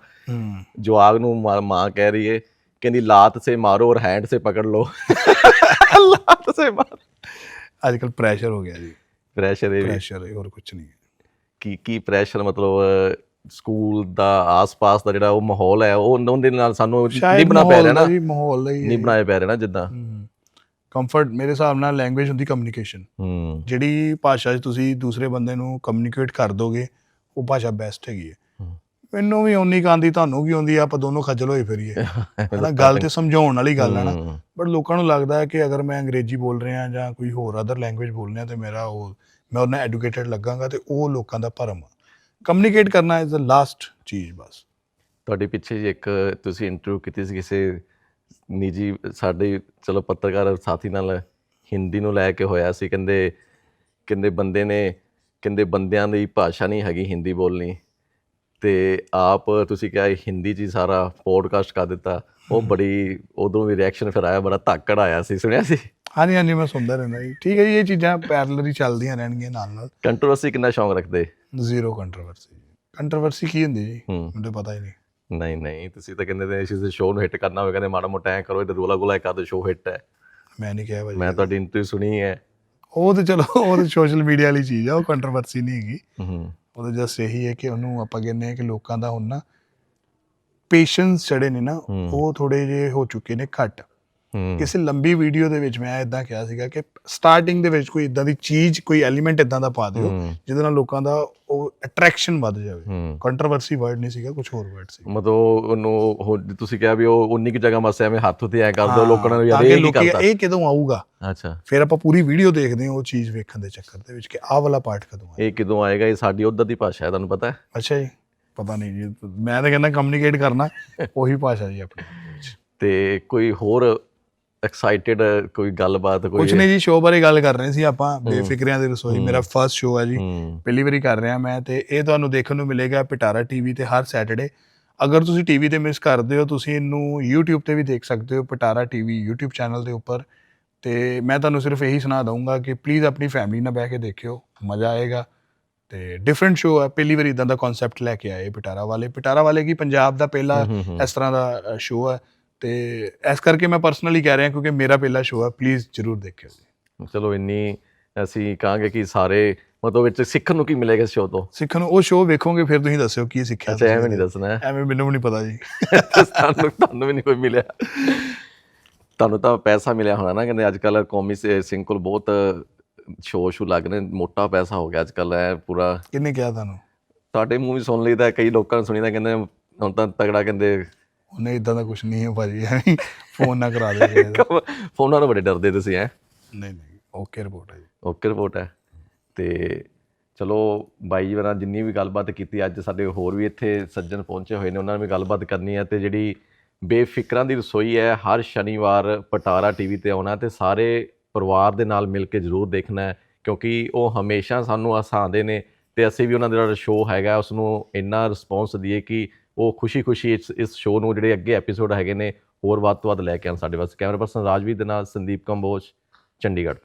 ਜਵਾਗ ਨੂੰ ਮਾਂ ਕਹਿ ਰਹੀ ਏ ਕਹਿੰਦੀ ਲਾਤ ਸੇ ਮਾਰੋ ਔਰ ਹੈਂਡ ਸੇ ਪਕੜ ਲੋ [LAUGHS] ਲਾਤ ਸੇ ਮਾਰ। ਅੱਜ ਕੱਲ ਪ੍ਰੈਸ਼ਰ ਹੋ ਗਿਆ ਜੀ। ਪ੍ਰੈਸ਼ਰ ਇਹ ਪ੍ਰੈਸ਼ਰ ਹੋਰ ਕੁਝ ਨਹੀਂ। ਕੀ ਕੀ ਪ੍ਰੈਸ਼ਰ ਮਤਲਬ ਸਕੂਲ ਦਾ ਆਸ-ਪਾਸ ਦਾ ਜਿਹੜਾ ਉਹ ਮਾਹੌਲ ਹੈ ਉਹ ਉਹਦੇ ਨਾਲ ਸਾਨੂੰ ਨਿਭਣਾ ਪੈ ਰਿਹਾ ਨਾ ਜੀ ਮਾਹੌਲ ਨਿਭਣਾ ਪੈ ਰਿਹਾ ਨਾ ਜਿੱਦਾਂ। ਕੰਫਰਟ ਮੇਰੇ ਹਿਸਾਬ ਨਾਲ ਲੈਂਗੁਏਜ ਹੁੰਦੀ ਕਮਿਊਨੀਕੇਸ਼ਨ ਜਿਹੜੀ ਭਾਸ਼ਾ 'ਚ ਤੁਸੀਂ ਦੂਸਰੇ ਬੰਦੇ ਨੂੰ ਕਮਿਊਨੀਕੇਟ ਕਰ ਦੋਗੇ ਉਹ ਭਾਸ਼ਾ ਬੈਸਟ ਹੈਗੀ ਹੈ। ਮੈਨੂੰ ਵੀ ਓਨੀ ਕੁ ਆਉਂਦੀ ਤੁਹਾਨੂੰ ਕੀ ਆਉਂਦੀ ਆਪਾਂ ਦੋਨੋਂ ਖੱਜਲ ਹੋਏ ਫਿਰੀਏ। [LAUGHS] ਹਨਾ ਗੱਲ ਤੇ ਸਮਝਾਉਣ ਵਾਲੀ ਗੱਲ ਹੈ ਨਾ। ਬਟ ਲੋਕਾਂ ਨੂੰ ਲੱਗਦਾ ਹੈ ਕਿ ਅਗਰ ਮੈਂ ਅੰਗਰੇਜ਼ੀ ਬੋਲ ਰਿਹਾ ਜਾਂ ਕੋਈ ਹੋਰ ਅਦਰ ਲੈਂਗੁਏਜ ਬੋਲ ਰਿਹਾ ਤੇ ਮੇਰਾ ਉਹ ਮੈਂ ਉਹਨਾਂ ਐਡੂਕੇਟਡ ਲੱਗਾਂਗਾ ਤੇ ਉਹ ਲੋਕਾਂ ਦਾ ਭਰਮ ਆ। ਕਮਿਊਨੀਕੇਟ ਕਰਨਾ ਇਜ਼ ਦ ਲਾਸਟ ਚੀਜ਼ ਬਸ। ਤੁਹਾਡੇ ਪਿੱਛੇ ਜੀ ਇੱਕ ਤੁਸੀਂ ਇੰਟਰਵਿਊ ਕੀਤੀ ਸੀ ਕਿਸੇ ਨਿੱਜੀ ਸਾਡੇ ਚਲੋ ਪੱਤਰਕਾਰ ਸਾਥੀ ਨਾਲ ਹਿੰਦੀ ਨੂੰ ਲੈ ਕੇ ਹੋਇਆ ਸੀ ਕਹਿੰਦੇ ਕਹਿੰਦੇ ਬੰਦੇ ਨੇ ਕਹਿੰਦੇ ਬੰਦਿਆਂ ਦੀ ਭਾਸ਼ਾ ਨਹੀਂ ਹੈਗੀ ਹਿੰਦੀ ਬੋਲਣੀ। ਤੇ ਆਪ ਤੁਸੀਂ ਕਿਹਾ ਹਿੰਦੀ 'ਚ ਹੀ ਸਾਰਾ ਪੋਡਕਾਸਟ ਕਰ ਦਿੱਤਾ। ਉਹ ਬੜੀ ਉਦੋਂ ਵੀ ਰਿਐਕਸ਼ਨ ਫਿਰ ਆਇਆ ਬੜਾ ਧੱਕੜ ਆਇਆ ਸੀ ਸੁਣਿਆ ਸੀ? ਹਾਂਜੀ ਹਾਂਜੀ ਮੈਂ ਸੁਣਦਾ ਰਹਿੰਦਾ ਜੀ। ਠੀਕ ਹੈ ਜੀ ਇਹ ਚੀਜ਼ਾਂ ਪੈਰਲਲ ਹੀ ਚੱਲਦੀਆਂ ਰਹਿਣਗੀਆਂ ਨਾਲ ਨਾਲ। ਕੰਟਰੋਵਰਸੀ ਕਿੰਨਾ ਸ਼ੌਂਕ ਰੱਖਦੇ? ਜ਼ੀਰੋ ਕੰਟਰੋਵਰਸੀ ਕੰਟਰੋਵਰਸੀ ਕੀ ਹੁੰਦੀ ਜੀ? ਹੂੰ। ਮੈਨੂੰ ਪਤਾ ਹੀ ਨਹੀਂ। ਨਹੀਂ ਨਹੀਂ ਤੁਸੀਂ ਤਾਂ ਕਹਿੰਦੇ ਨੇ ਇਸ ਸ਼ੋਅ ਨੂੰ ਹਿੱਟ ਕਰਨਾ ਹੋਵੇ ਕਹਿੰਦੇ ਮਾੜਾ ਮੋਟਾ ਐ ਕਰੋ ਇਹ ਰੋਲਾ ਗੋਲਾ ਕਰ ਦੋ ਸ਼ੋਅ ਹਿੱਟ ਹੈ। ਮੈਂ ਨਹੀਂ ਕਿਹਾ ਭਾਜੀ। ਮੈਂ ਤੁਹਾਡੀ ਇੰਟਰਵਿਊ ਸੁਣੀ ਹੈ। ਉਹ ਤੇ ਚਲੋ ਉਹ ਤੇ ਸੋਸ਼ਲ ਮੀਡੀਆ ਵਾਲੀ ਚੀਜ਼ ਆ ਉਹ ਕੰਟਰੋਵਰਸੀ ਨਹੀਂ ਹੈਗੀ। ਹੂੰ। ਉਹ ਤਾਂ ਜਸਟ ਇਹੀ ਹੈ ਕਿ ਉਹਨੂੰ ਆਪਾਂ ਕਹਿੰਦੇ ਆ ਕਿ ਲੋਕਾਂ ਦਾ ਹੁਣ ਨਾ ਪੇਸ਼ੈਂਸ ਜਿਹੜੇ ਨੇ ਨਾ। ਉਹ ਥੋੜੇ ਜੇ ਹੋ ਚੁੱਕੇ ਨੇ ਘੱਟ। ਹੂੰ ਕਿਸੇ ਲੰਬੀ ਵੀਡੀਓ ਦੇ ਵਿੱਚ ਮੈਂ ਇਦਾਂ ਕਿਹਾ ਸੀਗਾ ਕਿ ਸਟਾਰਟਿੰਗ ਦੇ ਵਿੱਚ ਕੋਈ ਇਦਾਂ ਦੀ ਚੀਜ਼ ਕੋਈ ਐਲੀਮੈਂਟ ਇਦਾਂ ਦਾ ਪਾ ਦਿਓ ਜਿਹਦੇ ਨਾਲ ਲੋਕਾਂ ਦਾ ਉਹ ਅਟਰੈਕਸ਼ਨ ਵੱਧ ਜਾਵੇ। ਕੰਟਰੋਵਰਸੀ ਵਰਡ ਨਹੀਂ ਸੀਗਾ ਕੁਝ ਹੋਰ ਵਰਡ ਸੀ। ਮਤਲਬ ਉਹਨੂੰ ਉਹ ਤੁਸੀਂ ਕਿਹਾ ਵੀ ਉਹ ਉਨੀ ਕਿ ਜਗ੍ਹਾ ਮਸੇ ਐਵੇਂ ਹੱਥ ਉੱਤੇ ਐ ਕਰ ਦੋ ਲੋਕਾਂ ਨੂੰ ਯਾਰ ਇਹ ਕੀ ਲੋਕੀ ਕਰਤਾ। ਇਹ ਕਦੋਂ ਆਊਗਾ? ਅੱਛਾ। ਫਿਰ ਆਪਾਂ ਪੂਰੀ ਵੀਡੀਓ ਦੇਖਦੇ ਹਾਂ ਉਹ ਚੀਜ਼ ਵੇਖਣ ਦੇ ਚੱਕਰ ਦੇ ਵਿੱਚ ਕਿ ਆਹ ਵਾਲਾ ਪਾਰਟ ਕਦੋਂ ਆਏ ਇਹ ਕਿਦੋਂ ਆਏਗਾ ਇਹ ਸਾਡੀ ਉਧਰ ਦੀ ਭਾਸ਼ਾ ਹੈ ਤੁਹਾਨੂੰ ਪਤਾ ਹੈ? ਅੱਛਾ ਜੀ ਪਤਾ ਨਹੀਂ ਜੀ ਮੈਂ ਤਾਂ ਕਹਿੰਦਾ ਕਮਿਊਨੀਕੇਟ ਕਰਨਾ [LAUGHS] ਉਹੀ ਭਾਸ਼ਾ ਜੀ ਆਪਣੀ। ਤੇ ਕੋਈ ਹੋਰ ਐਕਸਾਈਟਿਡ ਕੋਈ ਗੱਲਬਾਤ ਕੋਈ ਕੁਝ ਨਹੀਂ ਜੀ ਸ਼ੋਅ ਬਾਰੇ ਗੱਲ ਕਰ ਰਹੇ ਸੀ ਆਪਾਂ ਬੇਫਿਕਰਿਆਂ ਦੀ ਰਸੋਈ ਮੇਰਾ ਫਰਸਟ ਸ਼ੋਅ ਹੈ ਜੀ। ਪਹਿਲੀ ਵਾਰੀ ਕਰ ਰਿਹਾ ਮੈਂ ਤੇ ਇਹ ਤੁਹਾਨੂੰ ਦੇਖਣ ਨੂੰ ਮਿਲੇਗਾ ਪਿਟਾਰਾ ਟੀਵੀ ਤੇ ਹਰ ਸੈਟਰਡੇ ਅਗਰ ਤੁਸੀਂ ਟੀਵੀ ਤੇ ਮਿਸ ਕਰਦੇ ਹੋ ਤੁਸੀਂ ਇਹਨੂੰ YouTube ਤੇ ਵੀ ਦੇਖ ਸਕਦੇ ਹੋ ਪਿਟਾਰਾ ਟੀਵੀ YouTube ਚੈਨਲ ਦੇ ਉੱਪਰ। ਤੇ ਮੈਂ ਤੁਹਾਨੂੰ ਸਿਰਫ ਇਹੀ ਸੁਣਾ ਦਊਂਗਾ ਕਿ ਪਲੀਜ਼ ਆਪਣੀ ਫੈਮਿਲੀ ਨਾਲ ਬਹਿ ਕੇ ਦੇਖਿਓ ਮਜ਼ਾ ਆਏਗਾ। ਤੇ ਡਿਫਰੈਂਟ ਸ਼ੋਅ ਹੈ ਪਹਿਲੀ ਵਾਰੀ ਇਦਾਂ ਦਾ ਕਨਸੈਪਟ ਲੈ ਕੇ ਆਏ ਪਿਟਾਰਾ ਵਾਲੇ। ਪਿਟਾਰਾ ਵਾਲੇ ਕੀ ਪੰਜਾਬ ਦਾ ਪਹਿਲਾ। ਇਸ ਤਰ੍ਹਾਂ ਦਾ ਸ਼ੋਅ ਹੈ ਤੇ ਇਸ ਕਰਕੇ ਮੈਂ ਪਰਸਨਲੀ ਕਹਿ ਰਿਹਾ ਕਿਉਂਕਿ ਮੇਰਾ ਪਹਿਲਾ ਸ਼ੋਅ ਹੈ ਪਲੀਜ਼ ਜਰੂਰ ਦੇਖਿਓ ਜੀ। ਚਲੋ ਇੰਨੀ ਅਸੀਂ ਕਹਾਂਗੇ ਕਿ ਸਾਰੇ ਮਤਲਬ ਵਿੱਚ ਸਿੱਖਣ ਨੂੰ ਕੀ ਮਿਲੇਗਾ ਇਸ ਸ਼ੋਅ ਤੋਂ? ਸਿੱਖਣ ਨੂੰ ਉਹ ਸ਼ੋਅ ਵੇਖੋਗੇ ਫਿਰ ਤੁਸੀਂ ਦੱਸਿਓ ਕੀ ਸਿੱਖਿਆ ਅੱਛਾ ਐਵੇਂ ਨਹੀਂ। ਦੱਸਣਾ। ਐਵੇਂ ਮੈਨੂੰ ਵੀ ਨਹੀਂ ਪਤਾ ਜੀ। [LAUGHS] ਤੁਹਾਨੂੰ ਤੁਹਾਨੂੰ ਵੀ ਨਹੀਂ ਕੋਈ ਮਿਲਿਆ। ਤੁਹਾਨੂੰ ਤਾਂ ਪੈਸਾ ਮਿਲਿਆ ਹੋਣਾ ਨਾ ਕਹਿੰਦੇ ਅੱਜ ਕੱਲ ਕੌਮੀ ਸਿੰਘ ਕੋਲ ਬਹੁਤ ਸ਼ੋਅ ਸ਼ੂ ਲੱਗ ਰਹੇ ਮੋਟਾ ਪੈਸਾ ਹੋ ਗਿਆ ਅੱਜ ਕੱਲ ਹੈ ਪੂਰਾ। ਕਿੰਨੇ ਕਿਹਾ ਤੁਹਾਨੂੰ? ਤੁਹਾਡੇ ਮੂੰਹ ਵੀ ਸੁਣ ਲਈਦਾ ਕਈ ਲੋਕਾਂ ਨੂੰ ਸੁਣੀਦਾ ਕਹਿੰਦੇ ਹੁਣ ਤਾਂ ਤਗੜਾ ਕਹਿੰਦੇ ਉਹਨੇ ਇਦਾਂ ਦਾ ਕੁਝ ਨਹੀਂ ਹੈ ਭਾਜੀ ਐਵੇਂ ਫੋਨ ਨਾ ਕਰਾ ਦੇ ਕਿਸੇ ਦਾ। ਫੋਨਾਂ ਤੋਂ ਬੜੇ ਡਰਦੇ ਤੁਸੀਂ ਹੈ? ਨਹੀਂ ਨਹੀਂ ਓਕੇ ਰਿਪੋਰਟ ਹੈ ਜੀ। ਓਕੇ ਰਿਪੋਰਟ ਹੈ। ਤੇ ਚਲੋ ਬਾਈ ਜੀ ਨਾਲ ਜਿੰਨੀ ਵੀ ਗੱਲਬਾਤ ਕੀਤੀ ਅੱਜ ਸਾਡੇ ਹੋਰ ਵੀ ਇੱਥੇ ਸੱਜਣ ਪਹੁੰਚੇ ਹੋਏ ਨੇ ਉਹਨਾਂ ਨਾਲ ਵੀ ਗੱਲਬਾਤ ਕਰਨੀ ਹੈ ਤੇ ਜਿਹੜੀ ਬੇਫਿਕਰਾਂ ਦੀ ਰਸੋਈ ਹੈ ਹਰ ਸ਼ਨੀਵਾਰ ਪਟਾਰਾ ਟੀਵੀ ਤੇ ਆਉਣਾ ਤੇ ਸਾਰੇ ਪਰਿਵਾਰ ਦੇ ਨਾਲ ਮਿਲ ਕੇ ਜ਼ਰੂਰ ਦੇਖਣਾ ਹੈ ਕਿਉਂਕਿ ਉਹ ਹਮੇਸ਼ਾ ਸਾਨੂੰ ਹਸਾਉਂਦੇ ਨੇ ਤੇ ਅਸੀਂ ਵੀ ਉਹਨਾਂ ਦਾ ਜਿਹੜਾ ਸ਼ੋਅ ਹੈਗਾ ਉਸ ਨੂੰ ਇੰਨਾ ਰਿਸਪੌਂਸ ਦਈਏ ਕਿ ਉਹ ਖੁਸ਼ੀ-ਖੁਸ਼ੀ ਇਸ ਇਸ ਸ਼ੋਅ ਨੂੰ ਜਿਹੜੇ ਅੱਗੇ ਐਪੀਸੋਡ ਹੈਗੇ ਨੇ, ਹੋਰ ਵੱਧ ਤੋਂ ਵੱਧ ਲੈ ਕੇ ਆਉਣ ਸਾਡੇ ਵਾਸਤੇ। ਕੈਮਰਾ ਪਰਸਨ ਰਾਜਵੀਰ ਦੇ ਨਾਲ ਸੰਦੀਪ ਕੰਬੋਜ, ਚੰਡੀਗੜ੍ਹ।